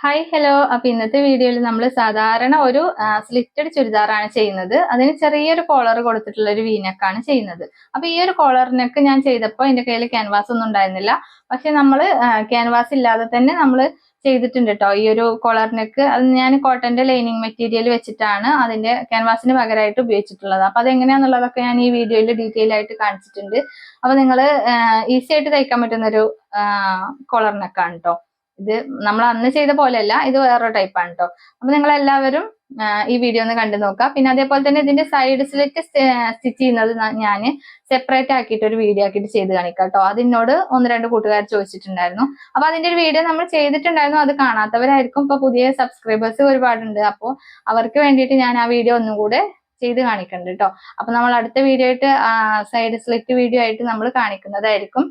Hi hello അപ്പൊ ഇന്നത്തെ വീഡിയോയിൽ നമ്മൾ സാധാരണ ഒരു സ്ലിറ്റഡ് ചുരിദാറാണ് ചെയ്യുന്നത്. അതിന് ചെറിയൊരു കോളർ കൊടുത്തിട്ടുള്ള ഒരു വീനക്കാണ് ചെയ്യുന്നത്. അപ്പൊ ഈ ഒരു കോളറിനൊക്കെ ഞാൻ ചെയ്തപ്പോൾ എന്റെ കയ്യിൽ ക്യാൻവാസ് ഒന്നും ഉണ്ടായിരുന്നില്ല. പക്ഷെ നമ്മൾ ക്യാൻവാസ് ഇല്ലാതെ തന്നെ നമ്മൾ ചെയ്തിട്ടുണ്ട് കേട്ടോ ഈ ഒരു കോളറിനൊക്കെ അത് ഞാൻ കോട്ടന്റെ ലൈനിങ് മെറ്റീരിയൽ വെച്ചിട്ടാണ് അതിന്റെ ക്യാൻവാസിന് പകരമായിട്ട് ഉപയോഗിച്ചിട്ടുള്ളത്. അപ്പൊ അതെങ്ങനെയാന്നുള്ളതൊക്കെ ഞാൻ ഈ വീഡിയോയിൽ ഡീറ്റെയിൽ ആയിട്ട് കാണിച്ചിട്ടുണ്ട്. അപ്പൊ നിങ്ങൾ ഈസി ആയിട്ട് തയ്ക്കാൻ പറ്റുന്ന ഒരു കോളറിനൊക്കെയാണ് കേട്ടോ ഇത് നമ്മൾ അന്ന് ചെയ്ത പോലെയല്ല ഇത് വേറൊരു ടൈപ്പാണ് കേട്ടോ അപ്പൊ നിങ്ങൾ എല്ലാവരും ഈ വീഡിയോ ഒന്ന് കണ്ടു നോക്കാം. പിന്നെ അതേപോലെ തന്നെ ഇതിന്റെ സൈഡ്സിലേക്ക് സ്റ്റിച്ച് ചെയ്യുന്നത് ഞാൻ സെപ്പറേറ്റ് ആക്കിയിട്ട് ഒരു വീഡിയോ ആക്കിയിട്ട് ചെയ്ത് കാണിക്കാം കേട്ടോ അതിനോട് ഒന്ന് രണ്ട് കൂട്ടുകാർ ചോദിച്ചിട്ടുണ്ടായിരുന്നു. അപ്പൊ അതിന്റെ ഒരു വീഡിയോ നമ്മൾ ചെയ്തിട്ടുണ്ടായിരുന്നു. അത് കാണാത്തവരായിരിക്കും. ഇപ്പൊ പുതിയ സബ്സ്ക്രൈബേഴ്സ് ഒരുപാടുണ്ട്. അപ്പോൾ അവർക്ക് വേണ്ടിയിട്ട് ഞാൻ ആ വീഡിയോ ഒന്നും കൂടെ ചെയ്ത് കാണിക്കുന്നുണ്ട് കേട്ടോ അപ്പൊ നമ്മൾ അടുത്ത വീഡിയോ ആയിട്ട് സൈഡ് സ്ലിറ്റ് വീഡിയോ ആയിട്ട് നമ്മൾ കാണിക്കുന്നതായിരിക്കും.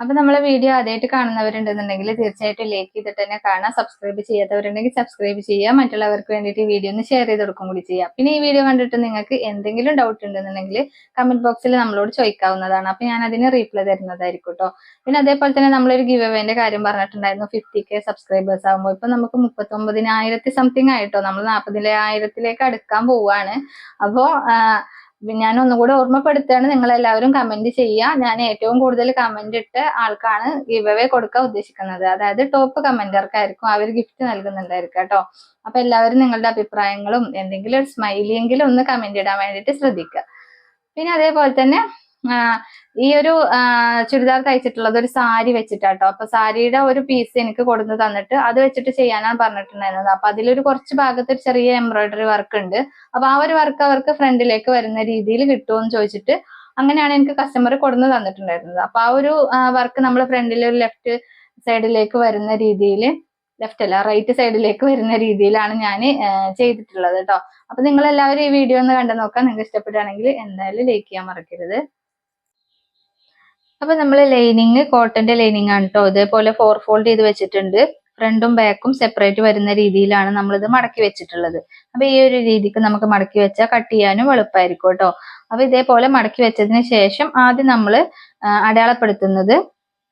അപ്പൊ നമ്മളെ വീഡിയോ ആദ്യമായിട്ട് കാണുന്നവരുണ്ടെന്നുണ്ടെങ്കിൽ തീർച്ചയായിട്ടും ലൈക്ക് ചെയ്തിട്ട് തന്നെ കാണാം. സബ്സ്ക്രൈബ് ചെയ്യാത്തവരുണ്ടെങ്കിൽ സബ്സ്ക്രൈബ് ചെയ്യുക. മറ്റുള്ളവർക്ക് വേണ്ടിയിട്ട് ഈ വീഡിയോ ഒന്ന് ഷെയർ ചെയ്ത് കൊടുക്കും കൂടി ചെയ്യാം പിന്നെ ഈ വീഡിയോ കണ്ടിട്ട് നിങ്ങൾക്ക് എന്തെങ്കിലും ഡൗട്ട് ഉണ്ടെന്നുണ്ടെങ്കിൽ കമന്റ് ബോക്സിൽ നമ്മളോട് ചോദിക്കാവുന്നതാണ്. അപ്പൊ ഞാൻ അതിന് റീപ്ലൈ തരുന്നതായിരിക്കും കേട്ടോ പിന്നെ അതേപോലെ തന്നെ നമ്മളൊരു ഗിവ് അവേന്റെ കാര്യം പറഞ്ഞിട്ടുണ്ടായിരുന്നു. ഫിഫ്റ്റി കെ സബ്സ്ക്രൈബേഴ്സ് ആകുമ്പോൾ ഇപ്പൊ നമുക്ക് മുപ്പത്തൊമ്പതിനായിരത്തി സംതിങ് ആയിട്ടോ നമ്മൾ നാൽപ്പതിനായിരത്തിലേക്ക് അടുക്കാൻ പോവാണ്. അപ്പോ ഞാൻ ഒന്നുകൂടെ ഓർമ്മപ്പെടുത്തുകയാണ്. നിങ്ങൾ എല്ലാവരും കമന്റ് ചെയ്യുക. ഞാൻ ഏറ്റവും കൂടുതൽ കമന്റ് ഇട്ട് ആൾക്കാണ് ഗിവ് അവേ കൊടുക്കാൻ ഉദ്ദേശിക്കുന്നത്. അതായത് ടോപ്പ് കമന്റർക്കായിരിക്കും അവർ ഗിഫ്റ്റ് നൽകുന്നുണ്ടായിരിക്കും കേട്ടോ. അപ്പൊ എല്ലാവരും നിങ്ങളുടെ അഭിപ്രായങ്ങളും എന്തെങ്കിലും ഒരു സ്മൈലിയെങ്കിലും ഒന്ന് കമന്റ് ഇടാൻ വേണ്ടിയിട്ട് ശ്രദ്ധിക്കുക. പിന്നെ അതേപോലെ തന്നെ ഈ ഒരു ചുരിദാർ തയ്ച്ചിട്ടുള്ളത് ഒരു സാരി വെച്ചിട്ടാട്ടോ. അപ്പൊ സാരിയുടെ ഒരു പീസ് എനിക്ക് കൊടുന്ന് തന്നിട്ട് അത് വെച്ചിട്ട് ചെയ്യാനാണ് പറഞ്ഞിട്ടുണ്ടായിരുന്നത്. അപ്പൊ അതിലൊരു കുറച്ച് ഭാഗത്ത് ഒരു ചെറിയ എംബ്രോയിഡറി വർക്ക് ഉണ്ട്. അപ്പൊ ആ ഒരു വർക്ക് അവർക്ക് ഫ്രണ്ടിലേക്ക് വരുന്ന രീതിയിൽ കിട്ടുമെന്ന് ചോദിച്ചിട്ട് അങ്ങനെയാണ് എനിക്ക് കസ്റ്റമർ കൊടുന്ന് തന്നിട്ടുണ്ടായിരുന്നത്. അപ്പൊ ആ ഒരു വർക്ക് നമ്മൾ ഫ്രണ്ടിലെ ഒരു ലെഫ്റ്റ് സൈഡിലേക്ക് വരുന്ന രീതിയിൽ ലെഫ്റ്റ് അല്ല റൈറ്റ് സൈഡിലേക്ക് വരുന്ന രീതിയിലാണ് ഞാൻ ചെയ്തിട്ടുള്ളത് കേട്ടോ അപ്പൊ നിങ്ങൾ എല്ലാവരും ഈ വീഡിയോ ഒന്ന് കണ്ടു നോക്കാം നിങ്ങൾക്ക് ഇഷ്ടപ്പെടുകയാണെങ്കിൽ എന്തായാലും ലൈക്ക് ചെയ്യാൻ മറക്കരുത്. അപ്പൊ നമ്മൾ ലൈനിങ് കോട്ടന്റെ ലൈനിങ് ആണ് കേട്ടോ ഇതേപോലെ ഫോർ ഫോൾഡ് ചെയ്ത് വെച്ചിട്ടുണ്ട്. ഫ്രണ്ടും ബാക്കും സെപ്പറേറ്റ് വരുന്ന രീതിയിലാണ് നമ്മൾ ഇത് മടക്കി വെച്ചിട്ടുള്ളത്. അപ്പൊ ഈ ഒരു രീതിക്ക് നമുക്ക് മടക്കി വെച്ചാൽ കട്ട് ചെയ്യാനും എളുപ്പമായിരിക്കും കേട്ടോ അപ്പൊ ഇതേപോലെ മടക്കി വെച്ചതിന് ശേഷം ആദ്യം നമ്മൾ അടയാളപ്പെടുത്തുന്നത്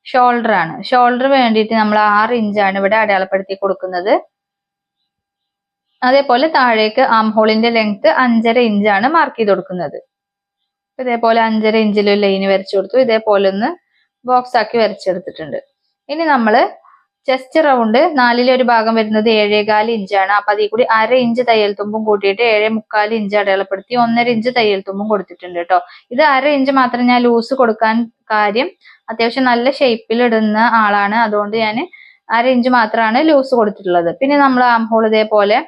ഷോൾഡർ ആണ്. ഷോൾഡർ വേണ്ടിയിട്ട് നമ്മൾ ആറ് ഇഞ്ചാണ് ഇവിടെ അടയാളപ്പെടുത്തി കൊടുക്കുന്നത്. അതേപോലെ താഴേക്ക് ആം ഹോളിന്റെ ലെങ്ത് അഞ്ചര ഇഞ്ചാണ് മാർക്ക് ചെയ്ത് കൊടുക്കുന്നത്. ഇതേപോലെ അഞ്ചര ഇഞ്ചിൽ ലൈൻ ലൈന് വരച്ചു കൊടുത്തു. ഇതേപോലെ ഒന്ന് ബോക്സ് ആക്കി വരച്ചെടുത്തിട്ടുണ്ട്. ഇനി നമ്മൾ ചെസ്റ്റ് റൗണ്ട് നാലിലെ ഒരു ഭാഗം വരുന്നത് ഏഴേകാൽ ഇഞ്ചാണ്. അപ്പൊ അതിൽ കൂടി അര ഇഞ്ച് തയ്യൽ തുമ്പും കൂട്ടിയിട്ട് ഏഴേ മുക്കാൽ ഇഞ്ച് അടയാളപ്പെടുത്തി ഒന്നര ഇഞ്ച് തയ്യൽ തുമ്പും കൊടുത്തിട്ടുണ്ട് കേട്ടോ ഇത് അര ഇഞ്ച് മാത്രം ഞാൻ ലൂസ് കൊടുക്കാൻ കാര്യം അത്യാവശ്യം നല്ല ഷേപ്പിൽ ഇടുന്ന ആളാണ്. അതുകൊണ്ട് ഞാൻ അര ഇഞ്ച് മാത്രമാണ് ലൂസ് കൊടുത്തിട്ടുള്ളത്. പിന്നെ നമ്മൾ ആം ഹോൾ ഇതേപോലെ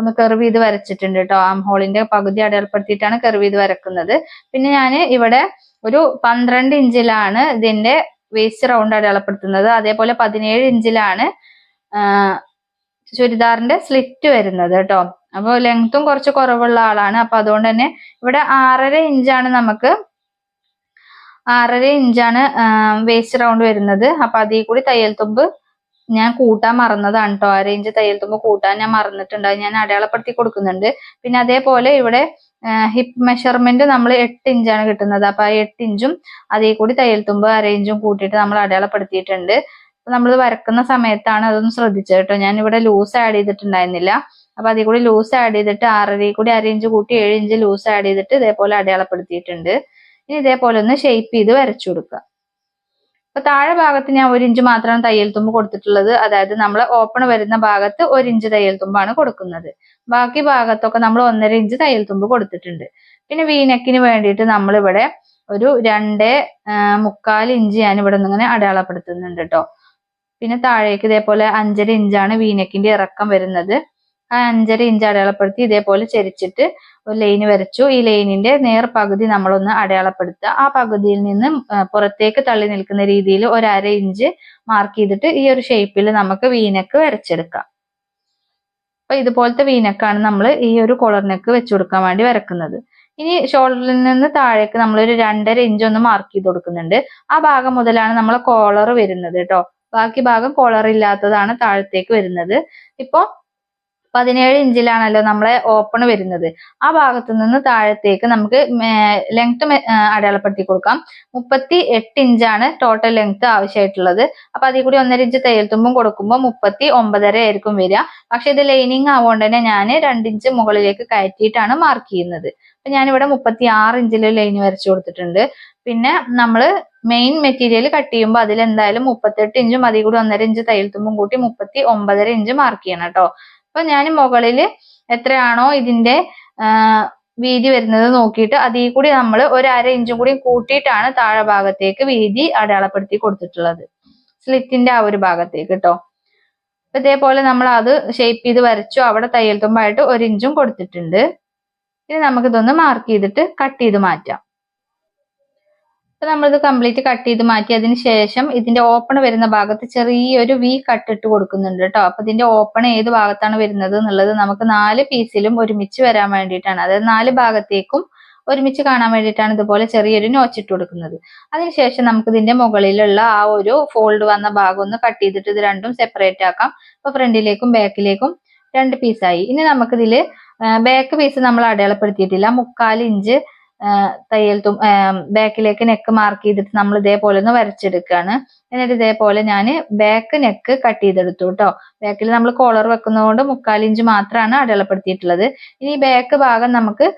ഒന്ന് കെർവ് ചെയ്ത് വരച്ചിട്ടുണ്ട് കേട്ടോ ആം ഹോളിന്റെ പകുതി അടയാളപ്പെടുത്തിയിട്ടാണ് കെർവ് ചെയ്ത് വരക്കുന്നത്. പിന്നെ ഞാൻ ഇവിടെ ഒരു പന്ത്രണ്ട് ഇഞ്ചിലാണ് ഇതിന്റെ വേസ്റ്റ് റൗണ്ട് അടയാളപ്പെടുത്തുന്നത്. അതേപോലെ പതിനേഴ് ഇഞ്ചിലാണ് ചുരിദാറിന്റെ സ്ലിറ്റ് വരുന്നത് കേട്ടോ അപ്പോൾ ലെങ്ത്തും കുറച്ച് കുറവുള്ള ആളാണ്. അപ്പൊ അതുകൊണ്ട് തന്നെ ഇവിടെ ആറര ഇഞ്ചാണ് നമുക്ക് ആറര ഇഞ്ചാണ് വേസ്റ്റ് റൗണ്ട് വരുന്നത്. അപ്പൊ അതിൽ കൂടി തയ്യൽ തുമ്പ് ഞാൻ കൂട്ടാൻ മറന്നതാണ് കേട്ടോ അര ഇഞ്ച് തയ്യൽ തുമ്പ് കൂട്ടാൻ ഞാൻ മറന്നിട്ടുണ്ട്. ഞാൻ അടയാളപ്പെടുത്തി കൊടുക്കുന്നുണ്ട്. പിന്നെ അതേപോലെ ഇവിടെ ഹിപ്പ് മെഷർമെന്റ് നമ്മൾ എട്ട് ഇഞ്ചാണ് കിട്ടുന്നത്. അപ്പൊ ആ എട്ട് ഇഞ്ചും അതേ കൂടി തയ്യൽ തുമ്പ് അര ഇഞ്ചും കൂട്ടിയിട്ട് നമ്മൾ അടയാളപ്പെടുത്തിയിട്ടുണ്ട്. നമ്മൾ വരക്കുന്ന സമയത്താണ് അതൊന്ന് ശ്രദ്ധിച്ചത് കേട്ടോ ഞാൻ ഇവിടെ ലൂസ് ആഡ് ചെയ്തിട്ടുണ്ടായിരുന്നില്ല. അപ്പൊ അതിൽ കൂടി ലൂസ് ആഡ് ചെയ്തിട്ട് ആറരയിൽ കൂടി അര ഇഞ്ച് കൂട്ടി ഏഴ് ഇഞ്ച് ലൂസ് ആഡ് ചെയ്തിട്ട് ഇതേപോലെ അടയാളപ്പെടുത്തിയിട്ടുണ്ട്. ഇനി ഇതേപോലെ ഒന്ന് ഷേപ്പ് ചെയ്ത് വരച്ചു കൊടുക്കുക. അപ്പൊ താഴെ ഭാഗത്ത് ഞാൻ ഒരു ഇഞ്ച് മാത്രമാണ് തയ്യൽ തുമ്പ് കൊടുത്തിട്ടുള്ളത്. അതായത് നമ്മൾ ഓപ്പൺ വരുന്ന ഭാഗത്ത് ഒരു ഇഞ്ച് തയ്യൽ തുമ്പാണ് കൊടുക്കുന്നത്. ബാക്കി ഭാഗത്തൊക്കെ നമ്മൾ ഒന്നര ഇഞ്ച് തയ്യൽ തുമ്പ് കൊടുത്തിട്ടുണ്ട്. പിന്നെ വീനക്കിന് വേണ്ടിയിട്ട് നമ്മൾ ഇവിടെ ഒരു രണ്ട് മുക്കാൽ ഇഞ്ച് ഞാൻ ഇവിടെ നിന്ന് ഇങ്ങനെ അടയാളപ്പെടുത്തുന്നുണ്ട് കേട്ടോ പിന്നെ താഴേക്ക് ഇതേപോലെ അഞ്ചര ഇഞ്ചാണ് വീനക്കിന്റെ ഇറക്കം വരുന്നത്. ആ അഞ്ചര ഇഞ്ച് അടയാളപ്പെടുത്തി ഇതേപോലെ ചെരിച്ചിട്ട് ഒരു ലൈൻ വരച്ചു. ഈ ലൈനിന്റെ നേർ പകുതി നമ്മളൊന്ന് അടയാളപ്പെടുത്തുക. ആ പകുതിയിൽ നിന്ന് പുറത്തേക്ക് തള്ളി നിൽക്കുന്ന രീതിയിൽ ഒരു അര ഇഞ്ച് മാർക്ക് ചെയ്തിട്ട് ഈ ഒരു ഷേപ്പിൽ നമുക്ക് വീനക്ക് വരച്ചെടുക്കാം. അപ്പൊ ഇതുപോലത്തെ വീനക്കാണ് നമ്മൾ ഈ ഒരു കോളർ നെക്ക് വെച്ചു കൊടുക്കാൻ വേണ്ടി വരക്കുന്നത്. ഇനി ഷോൾഡറിൽ നിന്ന് താഴേക്ക് നമ്മൾ ഒരു രണ്ടര ഇഞ്ച് ഒന്ന് മാർക്ക് ചെയ്ത് കൊടുക്കുന്നുണ്ട്. ആ ഭാഗം മുതലാണ് നമ്മൾ കോളർ വരുന്നത് കേട്ടോ. ബാക്കി ഭാഗം കോളർ ഇല്ലാത്തതാണ് താഴത്തേക്ക് വരുന്നത്. ഇപ്പൊ പതിനേഴ് ഇഞ്ചിലാണല്ലോ നമ്മളെ ഓപ്പൺ വരുന്നത്. ആ ഭാഗത്ത് നിന്ന് താഴത്തേക്ക് നമുക്ക് ലെങ്ത് അടയാളപ്പെടുത്തി കൊടുക്കാം. മുപ്പത്തി എട്ട് ഇഞ്ചാണ് ടോട്ടൽ ലെങ്ത് ആവശ്യമായിട്ടുള്ളത്. അപ്പൊ അതിൽ കൂടി ഒന്നര ഇഞ്ച് തയ്യൽ തുമ്പും കൊടുക്കുമ്പോൾ മുപ്പത്തി ഒമ്പതര ആയിരിക്കും വരിക. പക്ഷെ ഇത് ലൈനിങ് ആവുകൊണ്ട് തന്നെ ഞാൻ രണ്ടിഞ്ച് മുകളിലേക്ക് കയറ്റിയിട്ടാണ് മാർക്ക് ചെയ്യുന്നത്. അപ്പൊ ഞാനിവിടെ മുപ്പത്തി ആറ് ഇഞ്ചിൽ ലൈൻ വരച്ചു കൊടുത്തിട്ടുണ്ട്. പിന്നെ നമ്മൾ മെയിൻ മെറ്റീരിയൽ കട്ട് ചെയ്യുമ്പോൾ അതിൽ എന്തായാലും മുപ്പത്തെട്ട് ഇഞ്ചും അതിൽ കൂടി ഒന്നര ഇഞ്ച് തയ്യൽ തുമ്പും കൂട്ടി മുപ്പത്തി ഒമ്പതര ഇഞ്ച് മാർക്ക് ചെയ്യണം കേട്ടോ. അപ്പൊ ഞാൻ മുകളിൽ എത്രയാണോ ഇതിന്റെ വീതി വരുന്നത് നോക്കിയിട്ട് അതിൽ കൂടി നമ്മൾ ഒരു അര ഇഞ്ചും കൂടി കൂട്ടിയിട്ടാണ് താഴെ ഭാഗത്തേക്ക് വീതി അടയാളപ്പെടുത്തി കൊടുത്തിട്ടുള്ളത്. സ്ലിറ്റിന്റെ ആ ഒരു ഭാഗത്തേക്ക് കേട്ടോ അപ്പൊ ഇതേപോലെ നമ്മൾ അത് ഷേപ്പ് ചെയ്ത് വരച്ചു. അവിടെ തയ്യൽ തുമ്പായിട്ട് ഒരു ഇഞ്ചും കൊടുത്തിട്ടുണ്ട്. ഇനി നമുക്കിതൊന്ന് മാർക്ക് ചെയ്തിട്ട് കട്ട് ചെയ്ത് മാറ്റാം. അപ്പൊ നമ്മളിത് കംപ്ലീറ്റ് കട്ട് ചെയ്ത് മാറ്റി അതിന് ശേഷം ഇതിന്റെ ഓപ്പൺ വരുന്ന ഭാഗത്ത് ചെറിയൊരു വി കട്ട് ഇട്ട് കൊടുക്കുന്നുണ്ട് കേട്ടോ അപ്പൊ ഇതിന്റെ ഓപ്പൺ ഏത് ഭാഗത്താണ് വരുന്നത് എന്നുള്ളത് നമുക്ക് നാല് പീസിലും ഒരുമിച്ച് വരാൻ വേണ്ടിയിട്ടാണ്. അതായത് നാല് ഭാഗത്തേക്കും ഒരുമിച്ച് കാണാൻ വേണ്ടിയിട്ടാണ് ഇതുപോലെ ചെറിയൊരു നോച്ചിട്ട് കൊടുക്കുന്നത്. അതിനുശേഷം നമുക്ക് ഇതിന്റെ മുകളിലുള്ള ആ ഒരു ഫോൾഡ് വന്ന ഭാഗം ഒന്ന് കട്ട് ചെയ്തിട്ട് ഇത് രണ്ടും സെപ്പറേറ്റ് ആക്കാം. ഇപ്പൊ ഫ്രണ്ടിലേക്കും ബാക്കിലേക്കും രണ്ട് പീസായി ഇനി നമുക്കിതിൽ ബാക്ക് പീസ് നമ്മൾ അടയാളപ്പെടുത്തിയിട്ടില്ല. മുക്കാൽ ഇഞ്ച് തയ്യൽ തും ബാക്കിലേക്ക് നെക്ക് മാർക്ക് ചെയ്തിട്ട് നമ്മൾ ഇതേപോലെ ഒന്ന് വരച്ചെടുക്കുകയാണ് എന്നിട്ട് ഇതേപോലെ ഞാൻ ബാക്ക് നെക്ക് കട്ട് ചെയ്തെടുത്തു കേട്ടോ ബാക്കിൽ നമ്മൾ കോളർ വെക്കുന്നതുകൊണ്ട് മുക്കാൽ ഇഞ്ച് മാത്രമാണ് അടയാളപ്പെടുത്തിയിട്ടുള്ളത്. ഇനി ബാക്ക് ഭാഗം നമുക്ക്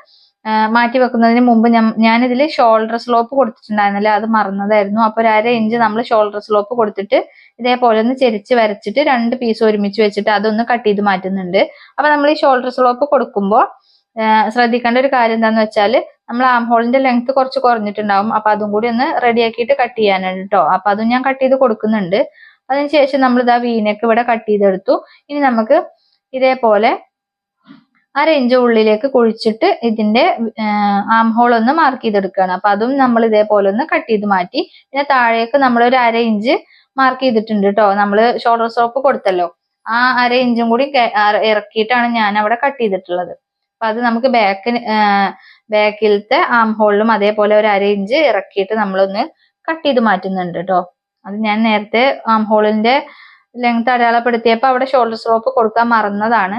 മാറ്റി വെക്കുന്നതിന് മുമ്പ് ഞാൻ ഇതിൽ ഷോൾഡർ സ്ലോപ്പ് കൊടുത്തിട്ടുണ്ടായിരുന്നില്ല. അത് മറന്നതായിരുന്നു. അപ്പൊ ഒരു അര ഇഞ്ച് നമ്മൾ ഷോൾഡർ സ്ലോപ്പ് കൊടുത്തിട്ട് ഇതേപോലെ ഒന്ന് ചെരിച്ച് വരച്ചിട്ട് രണ്ട് പീസ് ഒരുമിച്ച് വെച്ചിട്ട് അതൊന്ന് കട്ട് ചെയ്ത് മാറ്റുന്നുണ്ട്. അപ്പൊ നമ്മൾ ഈ ഷോൾഡർ സ്ലോപ്പ് കൊടുക്കുമ്പോൾ ശ്രദ്ധിക്കേണ്ട ഒരു കാര്യം എന്താന്ന് വെച്ചാൽ നമ്മൾ ആം ഹോളിന്റെ ലെങ്ത് കുറച്ച് കുറഞ്ഞിട്ടുണ്ടാവും. അപ്പൊ അതും കൂടി ഒന്ന് റെഡി ആക്കിയിട്ട് കട്ട് ചെയ്യാനാണ് കേട്ടോ അപ്പൊ അതും ഞാൻ കട്ട് ചെയ്ത് കൊടുക്കുന്നുണ്ട്. അതിനുശേഷം നമ്മൾ ഇതാ വീനൊക്കെ ഇവിടെ കട്ട് ചെയ്തെടുത്തു. ഇനി നമുക്ക് ഇതേപോലെ അര ഇഞ്ച് ഉള്ളിലേക്ക് കുഴിച്ചിട്ട് ഇതിന്റെ ആം ഹോൾ ഒന്ന് മാർക്ക് ചെയ്തെടുക്കുകയാണ്. അപ്പൊ അതും നമ്മൾ ഇതേപോലെ ഒന്ന് കട്ട് ചെയ്ത് മാറ്റി. പിന്നെ താഴേക്ക് നമ്മൾ ഒരു അര ഇഞ്ച് മാർക്ക് ചെയ്തിട്ടുണ്ട് കേട്ടോ നമ്മൾ ഷോൾഡർ സോപ്പ് കൊടുത്തല്ലോ. ആ അര ഇഞ്ചും കൂടി ഇറക്കിയിട്ടാണ് ഞാൻ അവിടെ കട്ട് ചെയ്തിട്ടുള്ളത്. അപ്പൊ അത് നമുക്ക് ബാക്കിന് ബാക്കിലത്തെ ആം ഹോളിലും അതേപോലെ ഒരു അര ഇഞ്ച് ഇറക്കിയിട്ട് നമ്മളൊന്ന് കട്ട് ചെയ്ത് മാറ്റുന്നുണ്ട് കേട്ടോ അത് ഞാൻ നേരത്തെ ആം ഹോളിന്റെ ലെങ്ത് അടയാളപ്പെടുത്തിയപ്പോൾ അവിടെ ഷോൾഡർ സ്ലോപ്പ് കൊടുക്കാൻ മറന്നതാണ്.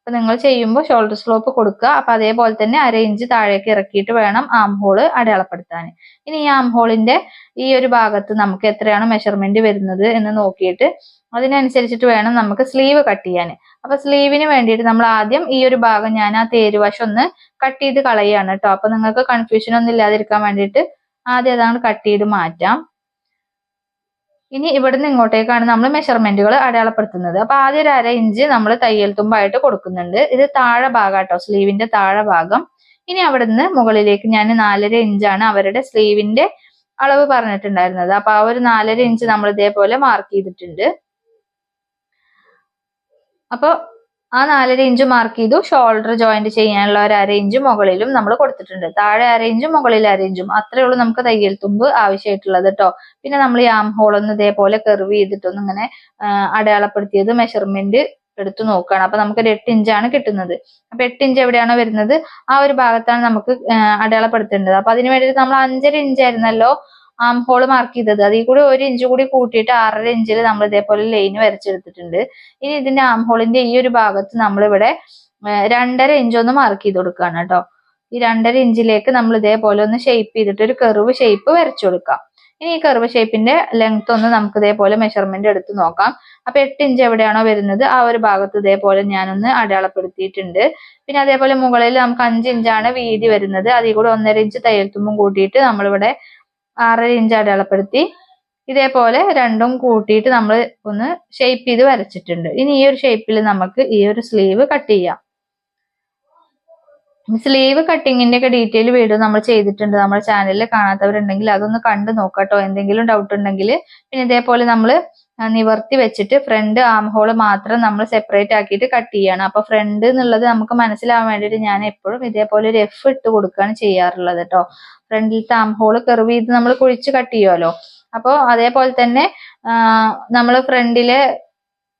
അപ്പൊ നിങ്ങൾ ചെയ്യുമ്പോൾ ഷോൾഡർ സ്ലോപ്പ് കൊടുക്കുക. അപ്പൊ അതേപോലെ തന്നെ അര ഇഞ്ച് താഴേക്ക് ഇറക്കിയിട്ട് വേണം ആം ഹോൾ അടയാളപ്പെടുത്താൻ. ഇനി ഈ ആം ഹോളിന്റെ ഈ ഒരു ഭാഗത്ത് നമുക്ക് എത്രയാണ് മെഷർമെന്റ് വരുന്നത് എന്ന് നോക്കിയിട്ട് അതിനനുസരിച്ചിട്ട് വേണം നമുക്ക് സ്ലീവ് കട്ട് ചെയ്യാൻ. അപ്പൊ സ്ലീവിന് വേണ്ടിയിട്ട് നമ്മൾ ആദ്യം ഈ ഒരു ഭാഗം ഞാൻ ആ തേരുവശം ഒന്ന് കട്ട് ചെയ്ത് കളയാണ് കേട്ടോ അപ്പൊ നിങ്ങൾക്ക് കൺഫ്യൂഷൻ ഒന്നും ഇല്ലാതിരിക്കാൻ വേണ്ടിയിട്ട് ആദ്യം അതാണ് കട്ട് ചെയ്ത് മാറ്റാം. ഇനി ഇവിടുന്ന് ഇങ്ങോട്ടേക്കാണ് നമ്മൾ മെഷർമെന്റുകൾ അടയാളപ്പെടുത്തുന്നത്. അപ്പൊ ആദ്യം ഒരു അര ഇഞ്ച് നമ്മൾ തയ്യൽ തുമ്പായിട്ട് കൊടുക്കുന്നുണ്ട്. ഇത് താഴെ ഭാഗം കേട്ടോ സ്ലീവിന്റെ താഴെ ഭാഗം. ഇനി അവിടുന്ന് മുകളിലേക്ക് ഞാൻ നാലര ഇഞ്ചാണ് അവരുടെ സ്ലീവിന്റെ അളവ് പറഞ്ഞിട്ടുണ്ടായിരുന്നത്. അപ്പൊ ആ ഒരു നാലര ഇഞ്ച് നമ്മൾ ഇതേപോലെ മാർക്ക് ചെയ്തിട്ടുണ്ട്. അപ്പൊ ആ നാലര ഇഞ്ച് മാർക്ക് ചെയ്തു ഷോൾഡർ ജോയിന്റ് ചെയ്യാനുള്ള ഒരു അര ഇഞ്ച് മുകളിലും നമ്മൾ കൊടുത്തിട്ടുണ്ട്. താഴെ അര ഇഞ്ചും മുകളിൽ അര ഇഞ്ചും അത്രേ ഉള്ളൂ നമുക്ക് തയ്യൽ തുമ്പ് ആവശ്യമായിട്ടുള്ളത് കേട്ടോ പിന്നെ നമ്മൾ ഈ ആം ഹോൾ ഒന്ന് ഇതേപോലെ കെർവ് ചെയ്തിട്ടൊന്നും ഇങ്ങനെ അടയാളപ്പെടുത്തിയത് മെഷർമെന്റ് എടുത്തു നോക്കുകയാണ്. അപ്പൊ നമുക്ക് ഒരു എട്ട് ഇഞ്ചാണ് കിട്ടുന്നത്. അപ്പൊ എട്ട് ഇഞ്ച് എവിടെയാണോ വരുന്നത്? ആ ഒരു ഭാഗത്താണ് നമുക്ക് അടയാളപ്പെടുത്തേണ്ടത്. അപ്പൊ അതിന് വേണ്ടിയിട്ട് നമ്മൾ അഞ്ചര ഇഞ്ച് ആയിരുന്നല്ലോ ആം ഹോൾ മാർക്ക് ചെയ്തത്. അതിൽ കൂടി ഒരു ഇഞ്ച് കൂടി കൂട്ടിയിട്ട് ആറര ഇഞ്ചിൽ നമ്മൾ ഇതേപോലെ ലൈൻ വരച്ചെടുത്തിട്ടുണ്ട്. ഇനി ഇതിന്റെ ആം ഹോളിന്റെ ഈ ഒരു ഭാഗത്ത് നമ്മളിവിടെ രണ്ടര ഇഞ്ച് ഒന്ന് മാർക്ക് ചെയ്ത് കൊടുക്കുകയാണ് കേട്ടോ. ഈ രണ്ടര ഇഞ്ചിലേക്ക് നമ്മൾ ഇതേപോലെ ഒന്ന് ഷേപ്പ് ചെയ്തിട്ട് ഒരു കെർവ് ഷേപ്പ് വരച്ചു കൊടുക്കാം. ഇനി ഈ കർവ് ഷേപ്പിന്റെ ലെങ്ത് ഒന്ന് നമുക്ക് ഇതേപോലെ മെഷർമെന്റ് എടുത്ത് നോക്കാം. അപ്പൊ എട്ട് ഇഞ്ച് എവിടെയാണോ വരുന്നത് ആ ഒരു ഭാഗത്ത് ഇതേപോലെ ഞാനൊന്ന് അടയാളപ്പെടുത്തിയിട്ടുണ്ട്. പിന്നെ അതേപോലെ മുകളിൽ നമുക്ക് അഞ്ച് ഇഞ്ചാണ് വീതി വരുന്നത്. അതിൽ കൂടെ ഒന്നര ഇഞ്ച് തയ്യൽ തുമ്പും കൂട്ടിയിട്ട് നമ്മളിവിടെ ആറര ഇഞ്ച് അടയാളപ്പെടുത്തി. ഇതേപോലെ രണ്ടും കൂട്ടിയിട്ട് നമ്മൾ ഒന്ന് ഷേപ്പ് ചെയ്ത് വരച്ചിട്ടുണ്ട്. ഇനി ഈ ഒരു ഷേപ്പിൽ നമുക്ക് ഈ ഒരു സ്ലീവ് കട്ട് ചെയ്യാം. സ്ലീവ് കട്ടിങ്ങിന്റെ ഒക്കെ ഡീറ്റെയിൽ വീഡിയോ നമ്മൾ ചെയ്തിട്ടുണ്ട്. നമ്മുടെ ചാനലിൽ കാണാത്തവരുണ്ടെങ്കിൽ അതൊന്ന് കണ്ടു നോക്കാട്ടോ. എന്തെങ്കിലും ഡൗട്ട് ഉണ്ടെങ്കിൽ പിന്നെ ഇതേപോലെ നമ്മൾ നിവർത്തി വെച്ചിട്ട് ഫ്രണ്ട് ആം ഹോൾ മാത്രം നമ്മൾ സെപ്പറേറ്റ് ആക്കിയിട്ട് കട്ട് ചെയ്യണം. അപ്പൊ ഫ്രണ്ട് എന്നുള്ളത് നമുക്ക് മനസ്സിലാവാൻ വേണ്ടിയിട്ട് ഞാൻ എപ്പോഴും ഇതേപോലെ ഒരു എഫ് ഇട്ട് കൊടുക്കുകയാണ് ചെയ്യാറുള്ളത് കേട്ടോ ഫ്രണ്ടിലത്തെ ആം ഹോൾ കെർവ് ചെയ്ത് നമ്മൾ കുഴിച്ച് കട്ട് ചെയ്യുമല്ലോ അപ്പോൾ അതേപോലെ തന്നെ നമ്മൾ ഫ്രണ്ടിലെ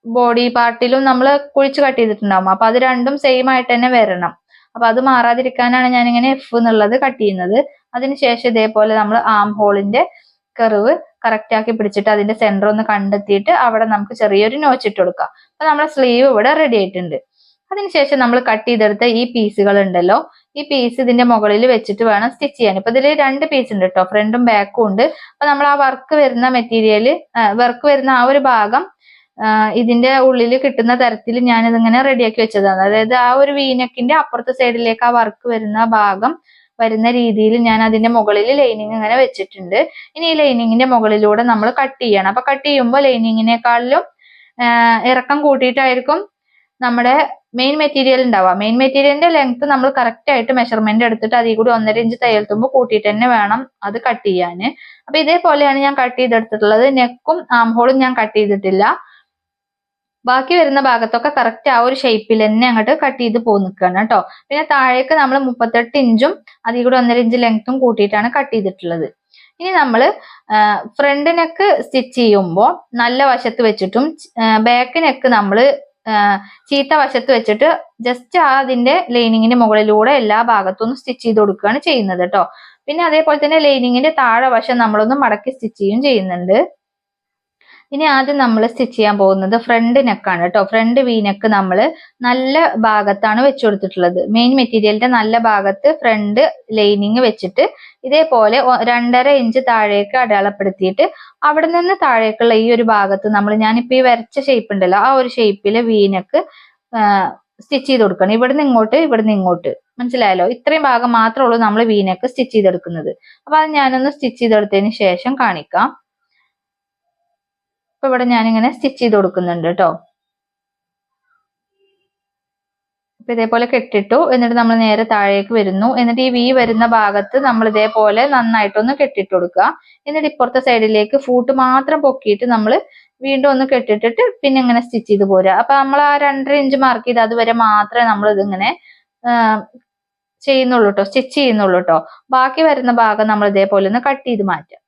ബോഡി പാർട്ടിലും നമ്മൾ കുഴിച്ച് കട്ട് ചെയ്തിട്ടുണ്ടാവും. അപ്പൊ അത് രണ്ടും സെയിം ആയിട്ട് തന്നെ വരണം. അപ്പൊ അത് മാറാതിരിക്കാനാണ് ഞാൻ ഇങ്ങനെ എഫ് എന്നുള്ളത് കട്ട് ചെയ്യുന്നത്. അതിനുശേഷം ഇതേപോലെ നമ്മൾ ആം ഹോളിന്റെ കർവ് കറക്റ്റ് ആക്കി പിടിച്ചിട്ട് അതിന്റെ സെന്റർ ഒന്ന് കണ്ടെത്തിയിട്ട് അവിടെ നമുക്ക് ചെറിയൊരു നോച്ച് ഇട്ട് കൊടുക്കാം. അപ്പൊ നമ്മുടെ സ്ലീവ് ഇവിടെ റെഡി ആയിട്ടുണ്ട്. അതിനുശേഷം നമ്മൾ കട്ട് ചെയ്തെടുത്ത ഈ പീസുകൾ ഉണ്ടല്ലോ. ഈ പീസ് ഇതിന്റെ മുകളിൽ വെച്ചിട്ട് വേണം സ്റ്റിച്ച് ചെയ്യാൻ. ഇപ്പൊ ഇതിൽ രണ്ട് പീസ് ഉണ്ട് കേട്ടോ ഫ്രണ്ടും ബാക്കും ഉണ്ട്. അപ്പൊ നമ്മൾ ആ വർക്ക് വരുന്ന മെറ്റീരിയൽ വർക്ക് വരുന്ന ആ ഒരു ഭാഗം ഇതിന്റെ ഉള്ളിൽ കിട്ടുന്ന തരത്തിൽ ഞാൻ ഇതിങ്ങനെ റെഡിയാക്കി വെച്ചതാണ്. അതായത് ആ ഒരു വീനക്കിന്റെ അപ്പുറത്തെ സൈഡിലേക്ക് ആ വർക്ക് വരുന്ന ഭാഗം വരുന്ന രീതിയിൽ ഞാൻ അതിന്റെ മുകളിൽ ലൈനിങ് ഇങ്ങനെ വെച്ചിട്ടുണ്ട്. ഇനി ഈ ലൈനിങ്ങിന്റെ മുകളിലൂടെ നമ്മൾ കട്ട് ചെയ്യണം. അപ്പൊ കട്ട് ചെയ്യുമ്പോൾ ലൈനിങ്ങിനെക്കാളിലും ഇറക്കം കൂട്ടിയിട്ടായിരിക്കും നമ്മുടെ മെയിൻ മെറ്റീരിയൽ ഉണ്ടാവുക. മെയിൻ മെറ്റീരിയലിന്റെ ലെങ്ത് നമ്മൾ കറക്റ്റ് ആയിട്ട് മെഷർമെന്റ് എടുത്തിട്ട് അതിൽ കൂടി ഒന്നര ഇഞ്ച് തയ്യൽ തുമ്പ് കൂട്ടിയിട്ട് തന്നെ വേണം അത് കട്ട് ചെയ്യാൻ. അപ്പൊ ഇതേപോലെയാണ് ഞാൻ കട്ട് ചെയ്തെടുത്തിട്ടുള്ളത്. നെക്കും ആം ഹോളും ഞാൻ കട്ട് ചെയ്തിട്ടില്ല. ബാക്കി വരുന്ന ഭാഗത്തൊക്കെ കറക്റ്റ് ആ ഒരു ഷേപ്പിൽ തന്നെ അങ്ങോട്ട് കട്ട് ചെയ്ത് പോ നിൽക്കുകയാണ് കേട്ടോ. പിന്നെ താഴേക്ക് നമ്മൾ മുപ്പത്തെട്ട് ഇഞ്ചും അതിൽ കൂടി ഒന്നര ഇഞ്ച് ലെങ്ത്തും കൂട്ടിയിട്ടാണ് കട്ട് ചെയ്തിട്ടുള്ളത്. ഇനി നമ്മൾ ഫ്രണ്ട് നെക്ക് സ്റ്റിച്ച് ചെയ്യുമ്പോൾ നല്ല വശത്ത് വെച്ചിട്ടും ബാക്ക് നെക്ക് നമ്മൾ ചീത്ത വശത്ത് വെച്ചിട്ട് ജസ്റ്റ് ആ അതിന്റെ ലൈനിങ്ങിന്റെ മുകളിലൂടെ എല്ലാ ഭാഗത്തും സ്റ്റിച്ച് ചെയ്ത് കൊടുക്കുകയാണ് ചെയ്യുന്നത് കേട്ടോ പിന്നെ അതേപോലെ തന്നെ ലൈനിങ്ങിന്റെ താഴെ വശം നമ്മളൊന്ന് മടക്കി സ്റ്റിച്ച് ചെയ്യും ചെയ്യുന്നുണ്ട്. ഇനി ആദ്യം നമ്മൾ സ്റ്റിച്ച് ചെയ്യാൻ പോകുന്നത് ഫ്രണ്ട് നെക്കാണ് കേട്ടോ ഫ്രണ്ട് വി നെക്ക് നമ്മൾ നല്ല ഭാഗത്താണ് വെച്ച് കൊടുത്തിട്ടുള്ളത്. മെയിൻ മെറ്റീരിയലിന്റെ നല്ല ഭാഗത്ത് ഫ്രണ്ട് ലൈനിങ് വെച്ചിട്ട് ഇതേപോലെ രണ്ടര ഇഞ്ച് താഴേക്ക് അടയാളപ്പെടുത്തിയിട്ട് അവിടെ നിന്ന് താഴേക്കുള്ള ഈ ഒരു ഭാഗത്ത് നമ്മൾ ഞാനിപ്പോ ഈ വരച്ച ഷേപ്പ് ഉണ്ടല്ലോ ആ ഒരു ഷേപ്പിൽ വീനക്ക് സ്റ്റിച്ച് ചെയ്ത് കൊടുക്കണം. ഇവിടുന്ന് ഇങ്ങോട്ട് ഇവിടുന്ന് ഇങ്ങോട്ട്. മനസ്സിലായല്ലോ? ഇത്രയും ഭാഗം മാത്രമേ ഉള്ളൂ നമ്മൾ വീനക്ക് സ്റ്റിച്ച് ചെയ്തെടുക്കുന്നത്. അപ്പൊ അത് ഞാനൊന്ന് സ്റ്റിച്ച് ചെയ്തെടുത്തതിന് ശേഷം കാണിക്കാം. ഇപ്പൊ ഇവിടെ ഞാനിങ്ങനെ സ്റ്റിച്ച് ചെയ്ത് കൊടുക്കുന്നുണ്ട് കേട്ടോ. അപ്പൊ ഇതേപോലെ കെട്ടിട്ടു. എന്നിട്ട് നമ്മൾ നേരെ താഴേക്ക് വരുന്നു. എന്നിട്ട് ഈ വി വരുന്ന ഭാഗത്ത് നമ്മൾ ഇതേപോലെ നന്നായിട്ടൊന്ന് കെട്ടിട്ട് കൊടുക്കുക. എന്നിട്ട് ഇപ്പുറത്തെ സൈഡിലേക്ക് ഫൂട്ട് മാത്രം പൊക്കിയിട്ട് നമ്മൾ വീണ്ടും ഒന്ന് കെട്ടിട്ടിട്ട് പിന്നെ ഇങ്ങനെ സ്റ്റിച്ച് ചെയ്ത് പോരുക. അപ്പൊ നമ്മൾ ആ രണ്ടര ഇഞ്ച് മാർക്ക് ചെയ്ത് അതുവരെ മാത്രമേ നമ്മൾ ഇതിങ്ങനെ ചെയ്യുന്നുള്ളൂ കേട്ടോ. സ്റ്റിച്ച് ചെയ്യുന്നുള്ളൂ കേട്ടോ. ബാക്കി വരുന്ന ഭാഗം നമ്മൾ ഇതേപോലെ ഒന്ന് കട്ട് ചെയ്ത് മാറ്റുക.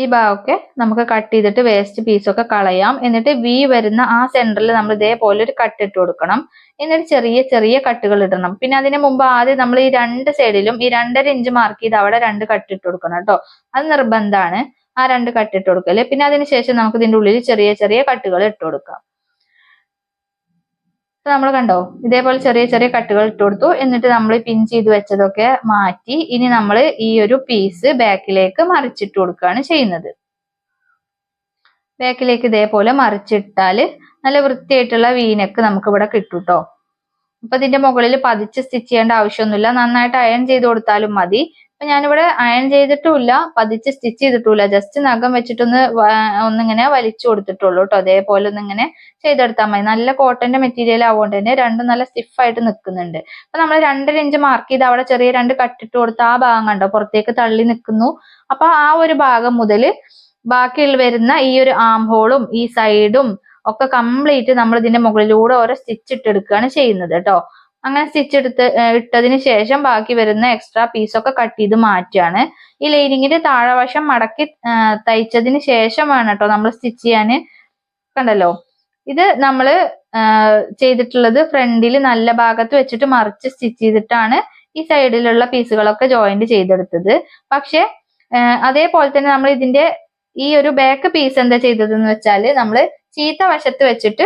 ഈ ഭാഗമൊക്കെ നമുക്ക് കട്ട് ചെയ്തിട്ട് വേസ്റ്റ് പീസൊക്കെ കളയാം. എന്നിട്ട് വി വരുന്ന ആ സെന്ററിൽ നമ്മൾ ഇതേപോലെ ഒരു കട്ട് ഇട്ട് കൊടുക്കണം. എന്നിട്ട് ചെറിയ ചെറിയ കട്ടുകൾ ഇടണം. പിന്നെ അതിന് മുമ്പ് ആദ്യം നമ്മൾ ഈ രണ്ട് സൈഡിലും ഈ രണ്ടര ഇഞ്ച് മാർക്ക് ചെയ്ത് അവിടെ രണ്ട് കട്ട് ഇട്ട് കൊടുക്കണം കേട്ടോ. അത് നിർബന്ധമാണ് ആ രണ്ട് കട്ട് ഇട്ട് കൊടുക്കൽ. പിന്നെ അതിന് ശേഷം നമുക്ക് ഇതിന്റെ ഉള്ളിൽ ചെറിയ ചെറിയ കട്ടുകൾ ഇട്ട് കൊടുക്കാം. നമ്മൾ കണ്ടോ? ഇതേപോലെ ചെറിയ ചെറിയ കട്ടുകൾ ഇട്ട് കൊടുത്തു. എന്നിട്ട് നമ്മൾ പിൻ ചെയ്ത് വെച്ചതൊക്കെ മാറ്റി ഇനി നമ്മൾ ഈ ഒരു പീസ് ബാക്കിലേക്ക് മറിച്ചിട്ട് കൊടുക്കുകയാണ് ചെയ്യുന്നത്. ബാക്കിലേക്ക് ഇതേപോലെ മറിച്ചിട്ടാൽ നല്ല വൃത്തിയായിട്ടുള്ള വീനക്ക് നമുക്ക് ഇവിടെ കിട്ടും കേട്ടോ അപ്പൊ ഇതിന്റെ മുകളിൽ പതിച്ച് സ്റ്റിച്ച് ചെയ്യേണ്ട ആവശ്യമൊന്നുമില്ല. നന്നായിട്ട് അയൺ ചെയ്ത് കൊടുത്താലും മതി. അപ്പൊ ഞാനിവിടെ അയൺ ചെയ്തിട്ടുമില്ല പതിച്ച് സ്റ്റിച്ച് ചെയ്തിട്ടുമില്ല. ജസ്റ്റ് നഖം വെച്ചിട്ടൊന്ന് ഒന്നിങ്ങനെ വലിച്ചു കൊടുത്തിട്ടുള്ളൂ കേട്ടോ. അതേപോലെ ഒന്നിങ്ങനെ ചെയ്തെടുത്താൽ മതി. നല്ല കോട്ടന്റെ മെറ്റീരിയൽ ആവുകൊണ്ട് തന്നെ രണ്ടും നല്ല സ്റ്റിഫ് ആയിട്ട് നിൽക്കുന്നുണ്ട് അപ്പൊ നമ്മൾ രണ്ടര ഇഞ്ച് മാർക്ക് ചെയ്ത് അവിടെ ചെറിയ രണ്ട് കട്ടിട്ട് കൊടുത്ത് ആ ഭാഗം കണ്ടോ? പുറത്തേക്ക് തള്ളി നിൽക്കുന്നു അപ്പൊ ആ ഒരു ഭാഗം മുതൽ ബാക്കി വരുന്ന ഈ ഒരു ആം ഹോളും ഈ സൈഡും ഒക്കെ കംപ്ലീറ്റ് നമ്മൾ ഇതിന്റെ മുകളിലൂടെ ഓരോ സ്റ്റിച്ച് ഇട്ടെടുക്കുകയാണ് ചെയ്യുന്നത് കേട്ടോ. അങ്ങനെ സ്റ്റിച്ച് എടുത്ത് ഇട്ടതിന് ശേഷം ബാക്കി വരുന്ന എക്സ്ട്രാ പീസൊക്കെ കട്ട് ചെയ്ത് മാറ്റുകയാണ്. ഈ ലൈനിങ്ങിന്റെ താഴെവശം മടക്കി തയ്ച്ചതിന് ശേഷമാണ് കേട്ടോ നമ്മൾ സ്റ്റിച്ച് ചെയ്യാന് കണ്ടല്ലോ. ഇത് നമ്മൾ ചെയ്തിട്ടുള്ളത് ഫ്രണ്ടിൽ നല്ല ഭാഗത്ത് വെച്ചിട്ട് മറിച്ച് സ്റ്റിച്ച് ചെയ്തിട്ടാണ് ഈ സൈഡിലുള്ള പീസുകളൊക്കെ ജോയിന്റ് ചെയ്തെടുത്തത്. പക്ഷെ അതേപോലെ തന്നെ നമ്മൾ ഇതിന്റെ ഈ ഒരു ബാക്ക് പീസ് എന്താ ചെയ്തതെന്ന് വെച്ചാൽ നമ്മൾ ചീത്ത വശത്ത് വെച്ചിട്ട്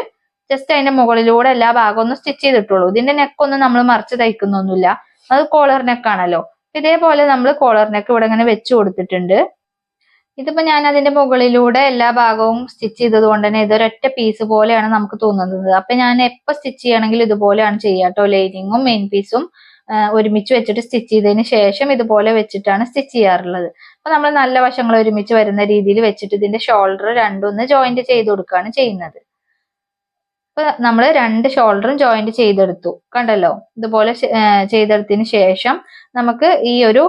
ജസ്റ്റ് അതിന്റെ മുകളിലൂടെ എല്ലാ ഭാഗവും ഒന്ന് സ്റ്റിച്ച് ചെയ്തിട്ടുള്ളൂ. ഇതിന്റെ നെക്കൊന്നും നമ്മൾ മറിച്ച് തയ്ക്കുന്നൊന്നുമില്ല. അത് കോളർ നെക്കാണല്ലോ ഇതേപോലെ നമ്മൾ കോളർ നെക്ക് ഇവിടെ ഇങ്ങനെ വെച്ച് കൊടുത്തിട്ടുണ്ട്. ഇതിപ്പോ ഞാൻ അതിന്റെ മുകളിലൂടെ എല്ലാ ഭാഗവും സ്റ്റിച്ച് ചെയ്തത് കൊണ്ട് തന്നെ ഇതൊരൊറ്റ പീസ് പോലെയാണ് നമുക്ക് തോന്നുന്നത്. അപ്പൊ ഞാൻ എപ്പോ സ്റ്റിച്ച് ചെയ്യണമെങ്കിൽ ഇതുപോലെയാണ് ചെയ്യുക കേട്ടോ ലൈനിങ്ങും മെയിൻ പീസും ഒരുമിച്ച് വെച്ചിട്ട് സ്റ്റിച്ച് ചെയ്തതിന് ശേഷം ഇതുപോലെ വെച്ചിട്ടാണ് സ്റ്റിച്ച് ചെയ്യാറുള്ളത്. അപ്പൊ നമ്മൾ നല്ല വശങ്ങൾ ഒരുമിച്ച് വരുന്ന രീതിയിൽ വെച്ചിട്ട് ഇതിന്റെ ഷോൾഡർ രണ്ടൊന്ന് ജോയിന്റ് ചെയ്ത് കൊടുക്കുകയാണ് ചെയ്യുന്നത്. ഇപ്പൊ നമ്മൾ രണ്ട് ഷോൾഡറും ജോയിന്റ് ചെയ്തെടുത്തു. കണ്ടല്ലോ? ഇതുപോലെ ചെയ്തെടുത്തതിന് ശേഷം നമുക്ക് ഈ ഒരു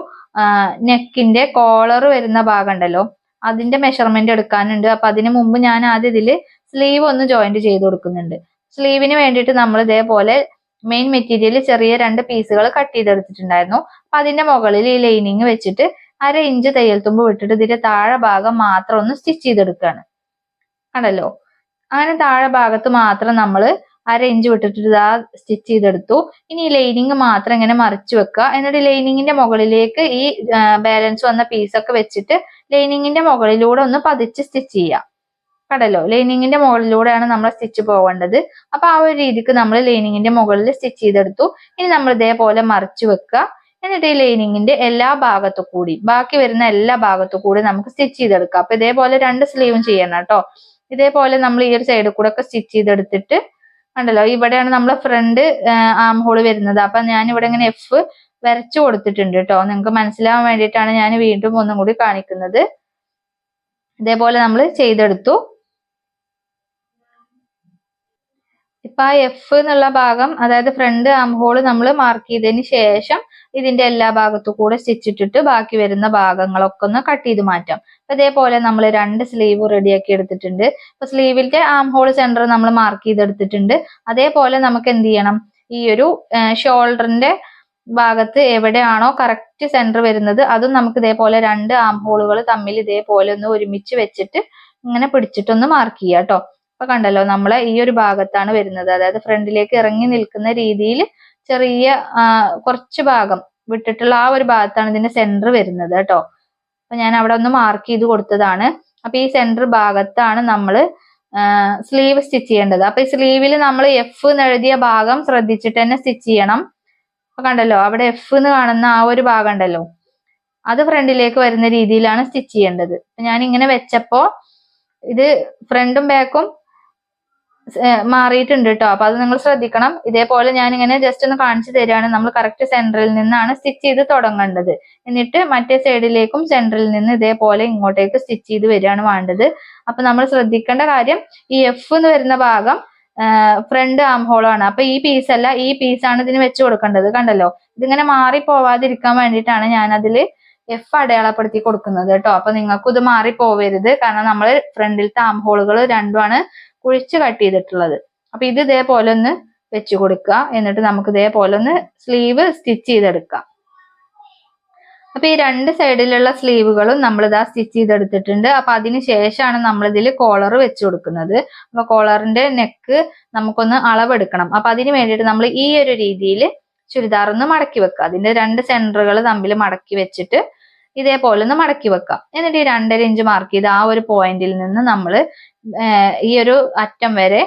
നെക്കിന്റെ കോളർ വരുന്ന ഭാഗം ഉണ്ടല്ലോ? അതിന്റെ മെഷർമെന്റ് എടുക്കാനുണ്ട്. അപ്പൊ അതിന് മുമ്പ് ഞാൻ ആദ്യം ഇതിൽ സ്ലീവ് ഒന്ന് ജോയിന്റ് ചെയ്ത് കൊടുക്കുന്നുണ്ട്. സ്ലീവിന് വേണ്ടിയിട്ട് നമ്മൾ ഇതേപോലെ മെയിൻ മെറ്റീരിയൽ ചെറിയ രണ്ട് പീസുകൾ കട്ട് ചെയ്തെടുത്തിട്ടുണ്ടായിരുന്നു. അപ്പൊ അതിന്റെ മുകളിൽ ഈ ലൈനിങ് വെച്ചിട്ട് അര ഇഞ്ച് തയ്യൽ തുമ്പ് വിട്ടിട്ട് ഇതിന്റെ താഴെ ഭാഗം മാത്രം ഒന്ന് സ്റ്റിച്ച് ചെയ്തെടുക്കുകയാണ് കണ്ടല്ലോ? അങ്ങനെ താഴെ ഭാഗത്ത് മാത്രം നമ്മൾ അര ഇഞ്ച് വിട്ടിട്ട് ഇതാ സ്റ്റിച്ച് ചെയ്തെടുത്തു. ഇനി ഈ ലൈനിങ് മാത്രം ഇങ്ങനെ മറിച്ചു വെക്കുക. എന്നിട്ട് ലൈനിങ്ങിന്റെ മുകളിലേക്ക് ഈ ബാലൻസ് വന്ന പീസൊക്കെ വെച്ചിട്ട് ലൈനിങ്ങിന്റെ മുകളിലൂടെ ഒന്ന് പതിച്ച് സ്റ്റിച്ച് ചെയ്യാം. കടലോ ലൈനിങ്ങിന്റെ മുകളിലൂടെയാണ് നമ്മൾ സ്റ്റിച്ച് പോകേണ്ടത്. അപ്പൊ ആ ഒരു രീതിക്ക് നമ്മൾ ലൈനിങ്ങിന്റെ മുകളിൽ സ്റ്റിച്ച് ചെയ്തെടുത്തു. ഇനി നമ്മൾ ഇതേപോലെ മറിച്ചു വെക്കുക. എന്നിട്ട് ഈ ലൈനിങ്ങിന്റെ എല്ലാ ഭാഗത്തു കൂടി ബാക്കി വരുന്ന എല്ലാ ഭാഗത്തു കൂടി നമുക്ക് സ്റ്റിച്ച് ചെയ്തെടുക്കാം. അപ്പൊ ഇതേപോലെ രണ്ട് സ്ലീവും ചെയ്യണം കേട്ടോ. ഇതേപോലെ നമ്മൾ ഈ ഒരു സൈഡിൽ കൂടെ ഒക്കെ സ്റ്റിച്ച് ചെയ്തെടുത്തിട്ട് കണ്ടല്ലോ? ഇവിടെയാണ് നമ്മളെ ഫ്രണ്ട് ആം ഹോൾ വരുന്നത്. അപ്പൊ ഞാൻ ഇവിടെ ഇങ്ങനെ എഫ് വരച്ചു കൊടുത്തിട്ടുണ്ട് കേട്ടോ നിങ്ങൾക്ക് മനസ്സിലാവാൻ വേണ്ടിയിട്ടാണ് ഞാൻ വീണ്ടും ഒന്നും കൂടി കാണിക്കുന്നത്. ഇതേപോലെ നമ്മൾ ചെയ്തെടുത്തു. ഇപ്പൊ ആ എഫ് എന്നുള്ള ഭാഗം അതായത് ഫ്രണ്ട് ആം ഹോൾ നമ്മൾ മാർക്ക് ചെയ്തതിന് ശേഷം ഇതിന്റെ എല്ലാ ഭാഗത്തു കൂടെ സ്റ്റിച്ച് ഇട്ടിട്ട് ബാക്കി വരുന്ന ഭാഗങ്ങളൊക്കെ ഒന്ന് കട്ട് ചെയ്ത് മാറ്റാം. ഇതേപോലെ നമ്മൾ രണ്ട് സ്ലീവ് റെഡിയാക്കി എടുത്തിട്ടുണ്ട്. ഇപ്പൊ സ്ലീവിന്റെ ആം ഹോൾ സെന്റർ നമ്മൾ മാർക്ക് ചെയ്തെടുത്തിട്ടുണ്ട്. അതേപോലെ നമുക്ക് എന്ത് ചെയ്യണം? ഈ ഒരു ഷോൾഡറിന്റെ ഭാഗത്ത് എവിടെയാണോ കറക്റ്റ് സെന്റർ വരുന്നത് അതും നമുക്ക് ഇതേപോലെ രണ്ട് ആം ഹോളുകൾ തമ്മിൽ ഇതേപോലെ ഒന്ന് ഒരുമിച്ച് വെച്ചിട്ട് ഇങ്ങനെ പിടിച്ചിട്ടൊന്ന് മാർക്ക് ചെയ്യാം കേട്ടോ അപ്പൊ കണ്ടല്ലോ നമ്മളെ ഈ ഒരു ഭാഗത്താണ് വരുന്നത്. അതായത് ഫ്രണ്ടിലേക്ക് ഇറങ്ങി നിൽക്കുന്ന രീതിയിൽ ചെറിയ കുറച്ച് ഭാഗം വിട്ടിട്ടുള്ള ആ ഒരു ഭാഗത്താണ് ഇതിന്റെ സെന്റർ വരുന്നത് കേട്ടോ. അപ്പൊ ഞാൻ അവിടെ ഒന്ന് മാർക്ക് ചെയ്ത് കൊടുത്തതാണ്. അപ്പൊ ഈ സെന്റർ ഭാഗത്താണ് നമ്മൾ സ്ലീവ് സ്റ്റിച്ച് ചെയ്യേണ്ടത്. അപ്പൊ ഈ സ്ലീവിൽ നമ്മൾ എഫ് എഴുതിയ ഭാഗം ശ്രദ്ധിച്ചിട്ട് തന്നെ സ്റ്റിച്ച് ചെയ്യണം. അപ്പൊ കണ്ടല്ലോ അവിടെ എഫ് എന്ന് കാണുന്ന ആ ഒരു ഭാഗം ഉണ്ടല്ലോ. അത് ഫ്രണ്ടിലേക്ക് വരുന്ന രീതിയിലാണ് സ്റ്റിച്ച് ചെയ്യേണ്ടത്. ഞാൻ ഇങ്ങനെ വെച്ചപ്പോ ഇത് ഫ്രണ്ടും ബാക്കും മാറിയിട്ടുണ്ട് കേട്ടോ അപ്പൊ അത് നിങ്ങൾ ശ്രദ്ധിക്കണം. ഇതേപോലെ ഞാൻ ഇങ്ങനെ ജസ്റ്റ് ഒന്ന് കാണിച്ചു തരികയാണ് നമ്മൾ കറക്റ്റ് സെന്ററിൽ നിന്നാണ് സ്റ്റിച്ച് ചെയ്ത് തുടങ്ങേണ്ടത്. എന്നിട്ട് മറ്റേ സൈഡിലേക്കും സെന്ററിൽ നിന്ന് ഇതേപോലെ ഇങ്ങോട്ടേക്ക് സ്റ്റിച്ച് ചെയ്ത് വരികയാണ് വേണ്ടത്. അപ്പൊ നമ്മൾ ശ്രദ്ധിക്കേണ്ട കാര്യം ഈ എഫ് എന്ന് വരുന്ന ഭാഗം ഫ്രണ്ട് ആം ഹോളാണ് അപ്പൊ ഈ പീസ് അല്ല ഈ പീസാണ് ഇതിന് വെച്ച് കൊടുക്കേണ്ടത്. കണ്ടല്ലോ? ഇതിങ്ങനെ മാറി പോവാതിരിക്കാൻ വേണ്ടിയിട്ടാണ് ഞാൻ അതിൽ എഫ് അടയാളപ്പെടുത്തി കൊടുക്കുന്നത് കേട്ടോ. അപ്പൊ നിങ്ങൾക്കും ഇത് മാറി പോവരുത്. കാരണം നമ്മൾ ഫ്രണ്ടിലത്തെ ആം ഹോളുകൾ രണ്ടുമാണ് കുഴിച്ച് കട്ട് ചെയ്തിട്ടുള്ളത്. അപ്പൊ ഇത് ഇതേപോലെ ഒന്ന് വെച്ചു കൊടുക്കുക. എന്നിട്ട് നമുക്ക് ഇതേപോലെ ഒന്ന് സ്ലീവ് സ്റ്റിച്ച് ചെയ്തെടുക്കാം. അപ്പൊ ഈ രണ്ട് സൈഡിലുള്ള സ്ലീവുകളും നമ്മൾ ഇതാ സ്റ്റിച്ച് ചെയ്തെടുത്തിട്ടുണ്ട്. അപ്പൊ അതിന് ശേഷമാണ് നമ്മൾ ഇതിൽ കോളർ വെച്ച് കൊടുക്കുന്നത്. അപ്പൊ കോളറിന്റെ നെക്ക് നമുക്കൊന്ന് അളവെടുക്കണം. അപ്പൊ അതിന് വേണ്ടിയിട്ട് നമ്മൾ ഈ ഒരു രീതിയിൽ ചുരിദാർ ഒന്ന് മടക്കി വെക്കുക. അതിന്റെ രണ്ട് സെന്ററുകൾ തമ്മിൽ മടക്കി വെച്ചിട്ട് ഇതേപോലെ ഒന്ന് മടക്കി വെക്കാം. എന്നിട്ട് ഈ രണ്ടര ഇഞ്ച് മാർക്ക് ചെയ്ത് ആ ഒരു പോയിന്റിൽ നിന്ന് നമ്മൾ ഈ ഒരു അറ്റം വരെ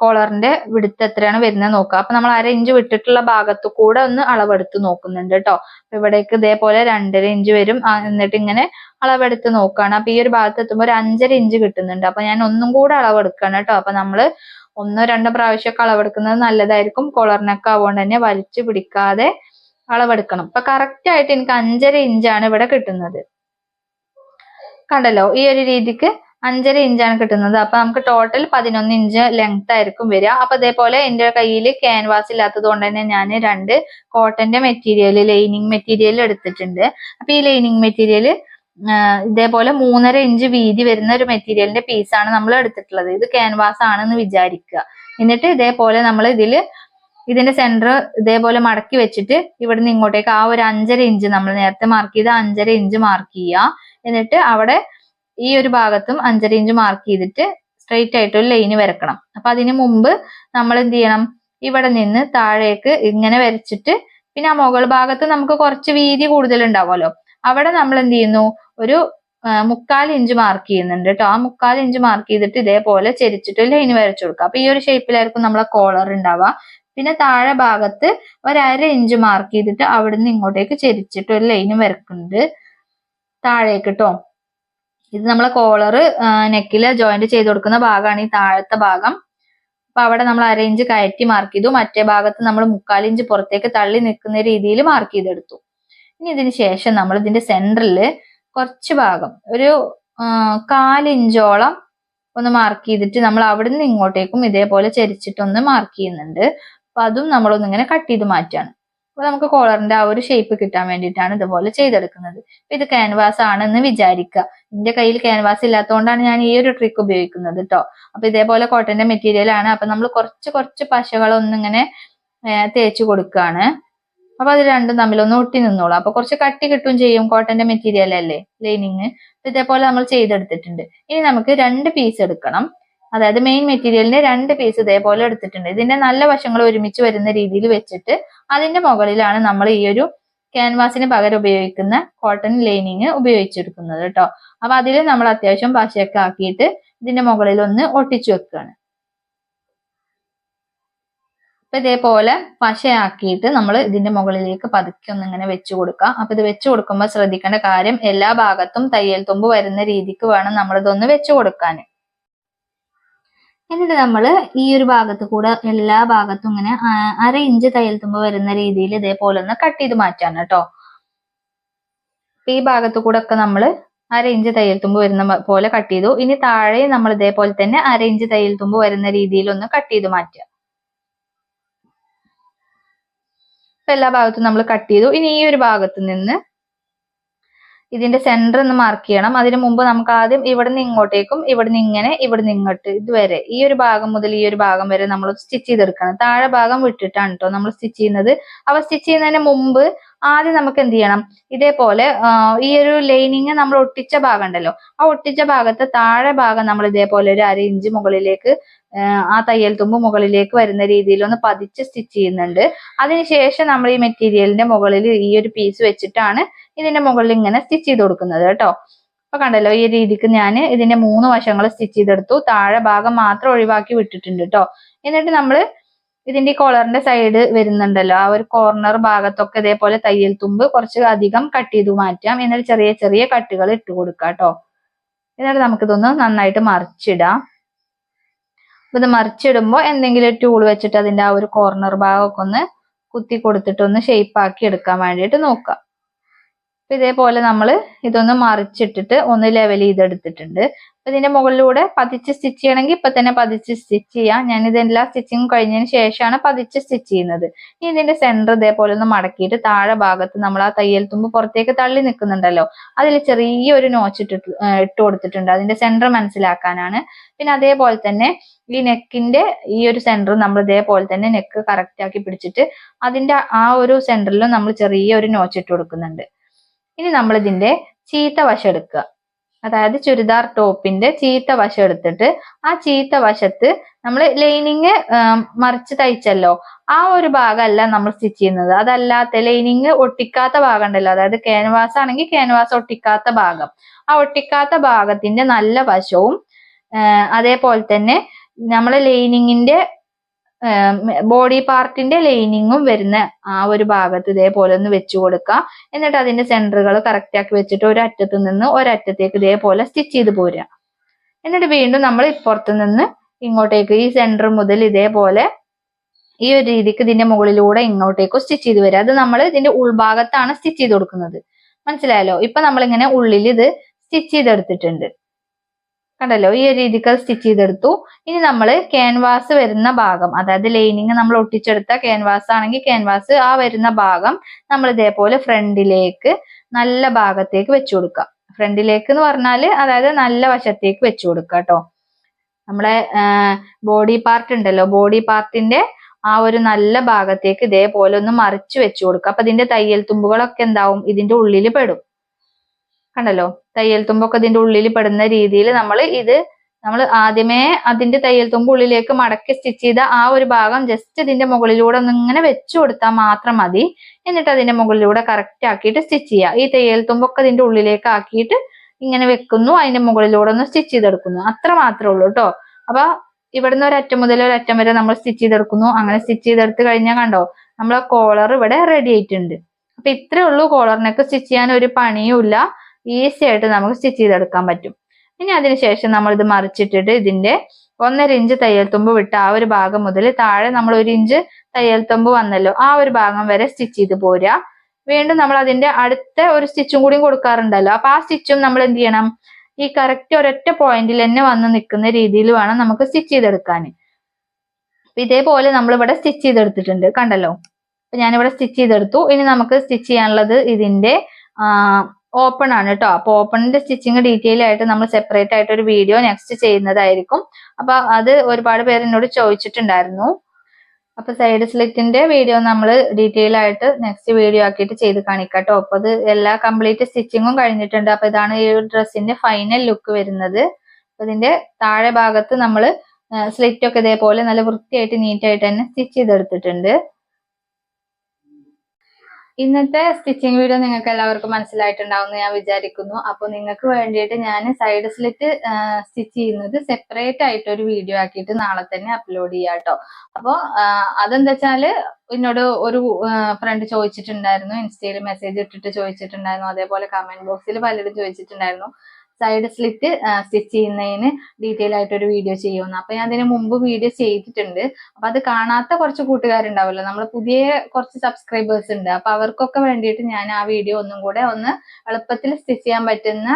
കോളറിന്റെ വിടുത്ത് എത്രയാണ് വരുന്നത് നോക്കുക അപ്പൊ നമ്മൾ അര ഇഞ്ച് വിട്ടിട്ടുള്ള ഭാഗത്ത് കൂടെ ഒന്ന് അളവെടുത്ത് നോക്കുന്നുണ്ട് കേട്ടോ ഇവിടേക്ക് ഇതേപോലെ രണ്ടര ഇഞ്ച് വരും. എന്നിട്ട് ഇങ്ങനെ അളവെടുത്ത് നോക്കുകയാണ് അപ്പൊ ഈ ഒരു ഭാഗത്ത് എത്തുമ്പോൾ ഒരു അഞ്ചര ഇഞ്ച് കിട്ടുന്നുണ്ട്. അപ്പൊ ഞാൻ ഒന്നും കൂടെ അളവെടുക്കുകയാണ് കേട്ടോ അപ്പൊ നമ്മൾ ഒന്നോ രണ്ടോ പ്രാവശ്യമൊക്കെ അളവെടുക്കുന്നത് നല്ലതായിരിക്കും. കോളറിനൊക്കെ അതുകൊണ്ട് തന്നെ വലിച്ചു പിടിക്കാതെ അളവെടുക്കണം. ഇപ്പൊ കറക്റ്റ് ആയിട്ട് എനിക്ക് അഞ്ചര ഇഞ്ചാണ് ഇവിടെ കിട്ടുന്നത്. കണ്ടല്ലോ ഈ ഒരു രീതിക്ക് അഞ്ചര ഇഞ്ചാണ് കിട്ടുന്നത്. അപ്പൊ നമുക്ക് ടോട്ടൽ പതിനൊന്ന് ഇഞ്ച് ലെങ്ത് ആയിരിക്കും വരിക. അപ്പൊ അതേപോലെ എന്റെ കയ്യിൽ ക്യാൻവാസ് ഇല്ലാത്തത് കൊണ്ട് തന്നെ ഞാൻ രണ്ട് കോട്ടന്റെ മെറ്റീരിയൽ ലൈനിങ് മെറ്റീരിയൽ എടുത്തിട്ടുണ്ട്. അപ്പൊ ഈ ലൈനിങ് മെറ്റീരിയൽ ഇതേപോലെ മൂന്നര ഇഞ്ച് വീതി വരുന്ന ഒരു മെറ്റീരിയലിന്റെ പീസാണ് നമ്മൾ എടുത്തിട്ടുള്ളത്. ഇത് ക്യാൻവാസ് ആണെന്ന് വിചാരിക്കുക. എന്നിട്ട് ഇതേപോലെ നമ്മൾ ഇതിൽ ഇതിന്റെ സെന്റർ ഇതേപോലെ മടക്കി വെച്ചിട്ട് ഇവിടുന്ന് ഇങ്ങോട്ടേക്ക് ആ ഒരു അഞ്ചര ഇഞ്ച് നമ്മൾ നേരത്തെ മാർക്ക് ചെയ്ത അഞ്ചര ഇഞ്ച് മാർക്ക് ചെയ്യുക. എന്നിട്ട് അവിടെ ഈ ഒരു ഭാഗത്തും അഞ്ചര ഇഞ്ച് മാർക്ക് ചെയ്തിട്ട് സ്ട്രെയിറ്റ് ആയിട്ട് ഒരു ലൈന് വരക്കണം. അപ്പൊ അതിന് മുമ്പ് നമ്മൾ എന്ത് ചെയ്യണം? ഇവിടെ നിന്ന് താഴേക്ക് ഇങ്ങനെ വരച്ചിട്ട് പിന്നെ ആ മുകൾ ഭാഗത്ത് നമുക്ക് കുറച്ച് വീതി കൂടുതൽ ഉണ്ടാവുമല്ലോ അവിടെ നമ്മൾ എന്ത് ചെയ്യുന്നു? ഒരു മുക്കാൽ ഇഞ്ച് മാർക്ക് ചെയ്യുന്നുണ്ട് കേട്ടോ ആ മുക്കാൽ ഇഞ്ച് മാർക്ക് ചെയ്തിട്ട് ഇതേപോലെ ചെരിച്ചിട്ട് ലൈന് വരച്ചു കൊടുക്കുക. അപ്പൊ ഈ ഒരു ഷേപ്പിലായിരിക്കും നമ്മളെ കോളർ ഉണ്ടാവുക. പിന്നെ താഴെ ഭാഗത്ത് ഒരര ഇഞ്ച് മാർക്ക് ചെയ്തിട്ട് അവിടുന്ന് ഇങ്ങോട്ടേക്ക് ചെരിച്ചിട്ട് ഒരു ലൈൻ വരക്കുന്നുണ്ട്. താഴേക്ക് കേട്ടോ ഇത് നമ്മളെ കോളർ നെക്കിൽ ജോയിന്റ് ചെയ്ത് കൊടുക്കുന്ന ഭാഗമാണ് ഈ താഴത്തെ ഭാഗം. അപ്പൊ അവിടെ നമ്മൾ അര ഇഞ്ച് കയറ്റി മാർക്ക് ചെയ്തു. മറ്റേ ഭാഗത്ത് നമ്മൾ മുക്കാൽ ഇഞ്ച് പുറത്തേക്ക് തള്ളി നിൽക്കുന്ന രീതിയിൽ മാർക്ക് ചെയ്തെടുത്തു. ഇനി ഇതിന് ശേഷം നമ്മൾ ഇതിന്റെ സെന്ററിൽ കുറച്ച് ഭാഗം ഒരു കാലിഞ്ചോളം ഒന്ന് മാർക്ക് ചെയ്തിട്ട് നമ്മൾ അവിടുന്ന് ഇങ്ങോട്ടേക്കും ഇതേപോലെ ചരിച്ചിട്ടൊന്ന് മാർക്ക് ചെയ്യുന്നുണ്ട്. അപ്പൊ അതും നമ്മളൊന്ന് ഇങ്ങനെ കട്ട് ചെയ്ത് മാറ്റാണ്. അപ്പൊ നമുക്ക് കോളറിന്റെ ആ ഒരു ഷേപ്പ് കിട്ടാൻ വേണ്ടിയിട്ടാണ് ഇതുപോലെ ചെയ്തെടുക്കുന്നത്. ഇത് ക്യാൻവാസ് ആണെന്ന് വിചാരിക്കുക. എന്റെ കയ്യിൽ ക്യാൻവാസ് ഇല്ലാത്തതുകൊണ്ടാണ് ഞാൻ ഈ ഒരു ട്രിക്ക് ഉപയോഗിക്കുന്നത് കേട്ടോ അപ്പൊ ഇതേപോലെ കോട്ടന്റെ മെറ്റീരിയൽ ആണ്. അപ്പൊ നമ്മൾ കുറച്ച് കുറച്ച് പശകളൊന്നിങ്ങനെ തേച്ച് കൊടുക്കുകയാണ് അപ്പൊ അത് രണ്ടും തമ്മിലൊന്ന് ഒട്ടി നിന്നോളൂ. അപ്പൊ കുറച്ച് കട്ടി കിട്ടും ചെയ്യും കോട്ടന്റെ മെറ്റീരിയൽ അല്ലേ? ലൈനിങ് ഇതേപോലെ നമ്മൾ ചെയ്തെടുത്തിട്ടുണ്ട്. ഇനി നമുക്ക് രണ്ട് പീസ് എടുക്കണം. അതായത് മെയിൻ മെറ്റീരിയലിന്റെ രണ്ട് പീസ് ഇതേപോലെ എടുത്തിട്ടുണ്ട്. ഇതിന്റെ നല്ല വശങ്ങൾ ഒരുമിച്ച് വരുന്ന രീതിയിൽ വെച്ചിട്ട് അതിന്റെ മുകളിലാണ് നമ്മൾ ഈ ഒരു ക്യാൻവാസിന് പകരം ഉപയോഗിക്കുന്ന കോട്ടൺ ലൈനിങ് ഉപയോഗിച്ചെടുക്കുന്നത് കേട്ടോ. അപ്പൊ അതിൽ നമ്മൾ അത്യാവശ്യം പശയൊക്കെ ആക്കിയിട്ട് ഇതിന്റെ മുകളിൽ ഒന്ന് ഒട്ടിച്ചു വെക്കുകയാണ് അപ്പൊ ഇതേപോലെ പശയാക്കിയിട്ട് നമ്മൾ ഇതിന്റെ മുകളിലേക്ക് പതുക്കി ഒന്ന് ഇങ്ങനെ വെച്ചു കൊടുക്കുക അപ്പൊ ഇത് വെച്ചു കൊടുക്കുമ്പോൾ ശ്രദ്ധിക്കേണ്ട കാര്യം എല്ലാ ഭാഗത്തും തയ്യൽ തുമ്പ് വരുന്ന രീതിക്ക് വേണം നമ്മളിതൊന്ന് വെച്ചു കൊടുക്കാൻ. എന്നിട്ട് നമ്മൾ ഈ ഒരു ഭാഗത്ത് കൂടെ എല്ലാ ഭാഗത്തും ഇങ്ങനെ അര ഇഞ്ച് തയ്യൽ വരുന്ന രീതിയിൽ ഇതേപോലെ ഒന്ന് കട്ട് ചെയ്ത് മാറ്റാണ് കേട്ടോ. ഈ ഭാഗത്ത് കൂടെ ഒക്കെ നമ്മൾ അര ഇഞ്ച് തയ്യൽ വരുന്ന പോലെ കട്ട് ചെയ്തു. ഇനി താഴെ നമ്മൾ ഇതേപോലെ തന്നെ അര ഇഞ്ച് തയ്യൽ വരുന്ന രീതിയിൽ ഒന്ന് കട്ട് ചെയ്ത് മാറ്റുക. എല്ലാ ഭാഗത്തും നമ്മൾ കട്ട് ചെയ്തു. ഇനി ഈ ഒരു ഭാഗത്ത് നിന്ന് ഇതിന്റെ സെന്റർ ഒന്ന് മാർക്ക് ചെയ്യണം. അതിനു മുമ്പ് നമുക്ക് ആദ്യം ഇവിടെ നിന്ന് ഇങ്ങോട്ടേക്കും ഇവിടെ നിന്ന് ഇങ്ങനെ ഇവിടെ നിന്ന് ഇങ്ങോട്ട് ഇതുവരെ ഈ ഒരു ഭാഗം മുതൽ ഈ ഒരു ഭാഗം വരെ നമ്മൾ സ്റ്റിച്ച് ചെയ്തെടുക്കണം. താഴെ ഭാഗം വിട്ടിട്ടാണ് കേട്ടോ നമ്മൾ സ്റ്റിച്ച് ചെയ്യുന്നത്. അവ സ്റ്റിച്ച് ചെയ്യുന്നതിന് മുമ്പ് ആദ്യം നമുക്ക് എന്ത് ചെയ്യണം? ഇതേപോലെ ഈ ഒരു ലൈനിങ് നമ്മൾ ഒട്ടിച്ച ഭാഗം ഉണ്ടല്ലോ ആ ഒട്ടിച്ച ഭാഗത്ത് താഴെ ഭാഗം നമ്മൾ ഇതേപോലെ ഒരു അര ഇഞ്ച് മുകളിലേക്ക് ആ തയ്യൽ തുമ്പ് മുകളിലേക്ക് വരുന്ന രീതിയിൽ ഒന്ന് പതിച്ച് സ്റ്റിച്ച് ചെയ്യുന്നുണ്ട്. അതിനുശേഷം നമ്മൾ ഈ മെറ്റീരിയലിന്റെ മുകളിൽ ഈ ഒരു പീസ് വെച്ചിട്ടാണ് ഇതിന്റെ മുകളിൽ ഇങ്ങനെ സ്റ്റിച്ച് ചെയ്ത് കൊടുക്കുന്നത് കേട്ടോ. അപ്പൊ കണ്ടല്ലോ ഈ രീതിക്ക് ഞാൻ ഇതിന്റെ മൂന്ന് വശങ്ങൾ സ്റ്റിച്ച് ചെയ്തെടുത്തു. താഴെ ഭാഗം മാത്രം ഒഴിവാക്കി വിട്ടിട്ടുണ്ട് കേട്ടോ. എന്നിട്ട് നമ്മൾ ഇതിന്റെ കോളറിന്റെ സൈഡ് വരുന്നുണ്ടല്ലോ. ആ ഒരു കോർണർ ഭാഗത്തൊക്കെ ഇതേപോലെ തയ്യൽ തുമ്പ് കുറച്ച് അധികം കട്ട് ചെയ്ത് മാറ്റാം. എന്നിട്ട് ചെറിയ ചെറിയ കട്ടുകൾ ഇട്ട് കൊടുക്കാം കേട്ടോ എന്നിട്ട് നമുക്കിതൊന്ന് നന്നായിട്ട് മറിച്ചിടാം. അപ്പൊ ഇത് മറിച്ചിടുമ്പോൾ എന്തെങ്കിലും ടൂൾ വെച്ചിട്ട് അതിന്റെ ആ ഒരു കോർണർ ഭാഗമൊക്കെ ഒന്ന് കുത്തി കൊടുത്തിട്ട് ഒന്ന് ഷേപ്പ് ആക്കി എടുക്കാൻ വേണ്ടിയിട്ട് നോക്കാം. അപ്പൊ ഇതേപോലെ നമ്മൾ ഇതൊന്ന് മറിച്ചിട്ടിട്ട് ഒന്ന് ലെവൽ ചെയ്തെടുത്തിട്ടുണ്ട്. അപ്പൊ ഇതിന്റെ മുകളിലൂടെ പതിച്ച് സ്റ്റിച്ച് ചെയ്യണമെങ്കിൽ ഇപ്പൊ തന്നെ പതിച്ച് സ്റ്റിച്ച് ചെയ്യാം. ഞാൻ ഇതെല്ലാ സ്റ്റിച്ചിങ് കഴിഞ്ഞതിന് ശേഷമാണ് പതിച്ച് സ്റ്റിച്ച് ചെയ്യുന്നത്. ഇനി ഇതിന്റെ സെന്റർ ഇതേപോലെ ഒന്ന് മടക്കിയിട്ട് താഴെ ഭാഗത്ത് നമ്മൾ ആ തയ്യൽ തുമ്പ് പുറത്തേക്ക് തള്ളി നിൽക്കുന്നുണ്ടല്ലോ അതിൽ ചെറിയൊരു നോച്ച് ഇട്ട് ഇട്ട് കൊടുത്തിട്ടുണ്ട്. അതിന്റെ സെന്റർ മനസ്സിലാക്കാനാണ്. പിന്നെ അതേപോലെ തന്നെ ഈ നെക്കിന്റെ ഈ ഒരു സെന്റർ നമ്മൾ ഇതേപോലെ തന്നെ നെക്ക് കറക്റ്റ് ആക്കി പിടിച്ചിട്ട് അതിന്റെ ആ ഒരു സെന്ററിലും നമ്മൾ ചെറിയ ഒരു നോച്ച് ഇട്ട് കൊടുക്കുന്നുണ്ട്. ഇനി നമ്മൾ ഇതിന്റെ ചീത്ത വശം എടുക്കുക. അതായത് ചുരിദാർ ടോപ്പിന്റെ ചീത്ത വശം എടുത്തിട്ട് ആ ചീത്ത വശത്ത് നമ്മൾ ലൈനിങ് മറിച്ച് തയ്ച്ചല്ലോ. ആ ഒരു ഭാഗമല്ല നമ്മൾ സ്റ്റിച്ച് ചെയ്യുന്നത്. അതല്ലാത്ത ലൈനിങ് ഒട്ടിക്കാത്ത ഭാഗം ഉണ്ടല്ലോ അതായത് ക്യാൻവാസ് ആണെങ്കിൽ ക്യാൻവാസ് ഒട്ടിക്കാത്ത ഭാഗം. ആ ഒട്ടിക്കാത്ത ഭാഗത്തിന്റെ നല്ല വശവും അതേപോലെ തന്നെ നമ്മളെ ലൈനിങ്ങിന്റെ ബോഡി പാർട്ടിന്റെ ലൈനിങ്ങും വരുന്ന ആ ഒരു ഭാഗത്ത് ഇതേപോലെ ഒന്ന് വെച്ചു കൊടുക്കുക എന്നിട്ട് അതിന്റെ സെന്ററുകൾ കറക്റ്റ് ആക്കി വെച്ചിട്ട് ഒരറ്റത്ത് നിന്ന് ഒരറ്റത്തേക്ക് ഇതേപോലെ സ്റ്റിച്ച് ചെയ്ത് പോരുക. എന്നിട്ട് വീണ്ടും നമ്മൾ ഇപ്പുറത്ത് നിന്ന് ഇങ്ങോട്ടേക്ക് ഈ സെന്റർ മുതൽ ഇതേപോലെ ഈ ഒരു രീതിക്ക് ഇതിന്റെ മുകളിലൂടെ ഇങ്ങോട്ടേക്ക് സ്റ്റിച്ച് ചെയ്ത് വരിക. അത് നമ്മൾ ഇതിന്റെ ഉൾഭാഗത്താണ് സ്റ്റിച്ച് ചെയ്ത് കൊടുക്കുന്നത്. മനസ്സിലായല്ലോ? ഇപ്പൊ നമ്മൾ ഇങ്ങനെ ഉള്ളിൽ ഇത് സ്റ്റിച്ച് ചെയ്തെടുത്തിട്ടുണ്ട്. കണ്ടല്ലോ? ഈ ഒരു രീതിക്ക് സ്റ്റിച്ച് ചെയ്തെടുത്തു. ഇനി നമ്മൾ ക്യാൻവാസ് വരുന്ന ഭാഗം അതായത് ലൈനിങ് നമ്മൾ ഒട്ടിച്ചെടുത്ത ക്യാൻവാസ് ആണെങ്കിൽ ക്യാൻവാസ് ആ വരുന്ന ഭാഗം നമ്മൾ ഇതേപോലെ ഫ്രണ്ടിലേക്ക് നല്ല ഭാഗത്തേക്ക് വെച്ചു കൊടുക്കുക. ഫ്രണ്ടിലേക്ക് എന്ന് പറഞ്ഞാൽ അതായത് നല്ല വശത്തേക്ക് വെച്ചു കൊടുക്കുക കേട്ടോ. നമ്മളെ ബോഡി പാർട്ട് ഉണ്ടല്ലോ. ബോഡി പാർട്ടിന്റെ ആ ഒരു നല്ല ഭാഗത്തേക്ക് ഇതേപോലെ ഒന്ന് മറിച്ച് വെച്ചു കൊടുക്കുക. അപ്പൊ ഇതിന്റെ തയ്യൽ തുമ്പുകളൊക്കെ എന്താവും? ഇതിന്റെ ഉള്ളിൽ പെടും. കണ്ടല്ലോ? തയ്യൽ തുമ്പൊക്കെ ഇതിന്റെ ഉള്ളിൽ പെടുന്ന രീതിയിൽ നമ്മൾ ഇത് നമ്മൾ ആദ്യമേ അതിന്റെ തയ്യൽ തുമ്പ് ഉള്ളിലേക്ക് മടക്കി സ്റ്റിച്ച് ചെയ്ത ആ ഒരു ഭാഗം ജസ്റ്റ് ഇതിന്റെ മുകളിലൂടെ ഒന്ന് ഇങ്ങനെ വെച്ചു കൊടുത്താൽ മാത്രം മതി. എന്നിട്ട് അതിന്റെ മുകളിലൂടെ കറക്റ്റ് ആക്കിയിട്ട് സ്റ്റിച്ച് ചെയ്യുക ഈ തയ്യൽ തുമ്പൊക്കെ ഇതിന്റെ ഉള്ളിലേക്ക് ആക്കിയിട്ട് ഇങ്ങനെ വെക്കുന്നു അതിന്റെ മുകളിലൂടെ ഒന്ന് സ്റ്റിച്ച് ചെയ്തെടുക്കുന്നു. അത്ര മാത്രമേ ഉള്ളൂ കേട്ടോ അപ്പൊ ഇവിടുന്ന് ഒരറ്റം മുതൽ ഒരറ്റം വരെ നമ്മൾ സ്റ്റിച്ച് ചെയ്തെടുക്കുന്നു. അങ്ങനെ സ്റ്റിച്ച് ചെയ്തെടുത്ത് കഴിഞ്ഞാൽ കണ്ടോ? നമ്മളെ കോളർ ഇവിടെ റെഡി ആയിട്ടുണ്ട്. അപ്പൊ ഇത്രേ ഉള്ളൂ കോളറിനൊക്കെ സ്റ്റിച്ച് ചെയ്യാൻ ഒരു പണിയും ഇല്ല. ഈസി ആയിട്ട് നമുക്ക് സ്റ്റിച്ച് ചെയ്തെടുക്കാൻ പറ്റും. ഇനി അതിനുശേഷം നമ്മൾ ഇത് മറിച്ചിട്ടിട്ട് ഇതിന്റെ ഒന്നര ഇഞ്ച് തയ്യൽ തുമ്പ് വിട്ട് ആ ഒരു ഭാഗം മുതൽ താഴെ നമ്മൾ ഒരു ഇഞ്ച് തയ്യൽ തുമ്പ് വന്നല്ലോ ആ ഒരു ഭാഗം വരെ സ്റ്റിച്ച് ചെയ്ത് പോരുക. വീണ്ടും നമ്മൾ അതിന്റെ അടുത്ത ഒരു സ്റ്റിച്ചും കൂടിയും കൊടുക്കാറുണ്ടല്ലോ. അപ്പൊ ആ സ്റ്റിച്ചും നമ്മൾ എന്ത് ചെയ്യണം? ഈ കറക്റ്റ് ഒരൊറ്റ പോയിന്റിൽ തന്നെ വന്ന് നിൽക്കുന്ന രീതിയിൽ വേണം നമുക്ക് സ്റ്റിച്ച് ചെയ്തെടുക്കാൻ. ഇതേപോലെ നമ്മൾ ഇവിടെ സ്റ്റിച്ച് ചെയ്തെടുത്തിട്ടുണ്ട്. കണ്ടല്ലോ? അപ്പൊ ഞാനിവിടെ സ്റ്റിച്ച് ചെയ്തെടുത്തു. ഇനി നമുക്ക് സ്റ്റിച്ച് ചെയ്യാനുള്ളത് ഇതിന്റെ ഓപ്പൺ ആണ് കേട്ടോ അപ്പൊ ഓപ്പണിന്റെ സ്റ്റിച്ചിങ് ഡീറ്റെയിൽ ആയിട്ട് നമ്മൾ സെപ്പറേറ്റ് ആയിട്ട് ഒരു വീഡിയോ നെക്സ്റ്റ് ചെയ്യുന്നതായിരിക്കും. അപ്പൊ അത് ഒരുപാട് പേര് എന്നോട് ചോദിച്ചിട്ടുണ്ടായിരുന്നു. അപ്പൊ സൈഡ് സ്ലിറ്റിന്റെ വീഡിയോ നമ്മൾ ഡീറ്റെയിൽ ആയിട്ട് നെക്സ്റ്റ് വീഡിയോ ആക്കിയിട്ട് ചെയ്ത് കാണിക്കാം കേട്ടോ അപ്പൊ അത് എല്ലാ കംപ്ലീറ്റ് സ്റ്റിച്ചിങ്ങും കഴിഞ്ഞിട്ടുണ്ട്. അപ്പൊ ഇതാണ് ഈ ഡ്രസ്സിന്റെ ഫൈനൽ ലുക്ക് വരുന്നത്. ഇതിന്റെ താഴെ ഭാഗത്ത് നമ്മൾ സ്ലിറ്റ് ഒക്കെ ഇതേപോലെ നല്ല വൃത്തിയായിട്ട് നീറ്റായിട്ട് തന്നെ സ്റ്റിച്ച് ചെയ്തെടുത്തിട്ടുണ്ട്. ഇന്നത്തെ സ്റ്റിച്ചിങ് വീഡിയോ നിങ്ങൾക്ക് എല്ലാവർക്കും മനസ്സിലായിട്ടുണ്ടാവും എന്ന് ഞാൻ വിചാരിക്കുന്നു. അപ്പോൾ നിങ്ങൾക്ക് വേണ്ടിയിട്ട് ഞാൻ സൈഡ് സ്ലിറ്റ് സ്റ്റിച്ച് ചെയ്യുന്നത് സെപ്പറേറ്റ് ആയിട്ട് ഒരു വീഡിയോ ആക്കിയിട്ട് നാളെ തന്നെ അപ്ലോഡ് ചെയ്യാം കേട്ടോ. അപ്പോൾ അതെന്താ വെച്ചാൽ എന്നോട് ഒരു ഫ്രണ്ട് ചോദിച്ചിട്ടുണ്ടായിരുന്നു. ഇൻസ്റ്റയിൽ മെസ്സേജ് ഇട്ടിട്ട് ചോദിച്ചിട്ടുണ്ടായിരുന്നു. അതേപോലെ കമന്റ് ബോക്സിൽ പലരും ചോദിച്ചിട്ടുണ്ടായിരുന്നു. സൈഡ് സ്ലിറ്റ് സ്റ്റിച്ച് ചെയ്യുന്നതിന് ഡീറ്റെയിൽ ആയിട്ട് ഒരു വീഡിയോ ചെയ്യുമെന്ന്. അപ്പൊ ഞാൻ അതിന് മുമ്പ് വീഡിയോ ചെയ്തിട്ടുണ്ട്. അപ്പൊ അത് കാണാത്ത കുറച്ച് കൂട്ടുകാരുണ്ടാവുമല്ലോ. നമ്മൾ പുതിയ കുറച്ച് സബ്സ്ക്രൈബേഴ്സ് ഉണ്ട്. അപ്പൊ അവർക്കൊക്കെ വേണ്ടിയിട്ട് ഞാൻ ആ വീഡിയോ ഒന്നും കൂടെ ഒന്ന് എളുപ്പത്തിൽ സ്റ്റിച്ച് ചെയ്യാൻ പറ്റുന്ന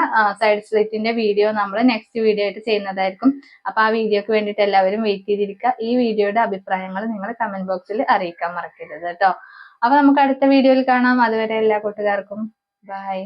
സൈഡ് സ്ലിറ്റിന്റെ വീഡിയോ നമ്മൾ നെക്സ്റ്റ് വീഡിയോ ആയിട്ട് ചെയ്യുന്നതായിരിക്കും. അപ്പൊ ആ വീഡിയോക്ക് വേണ്ടിയിട്ട് എല്ലാവരും വെയിറ്റ് ചെയ്തിരിക്കുക. ഈ വീഡിയോയുടെ അഭിപ്രായങ്ങൾ നിങ്ങൾ കമന്റ് ബോക്സിൽ അറിയിക്കാൻ മറക്കരുത് കേട്ടോ. അപ്പൊ നമുക്ക് അടുത്ത വീഡിയോയിൽ കാണാം. അതുവരെ എല്ലാ കൂട്ടുകാർക്കും ബൈ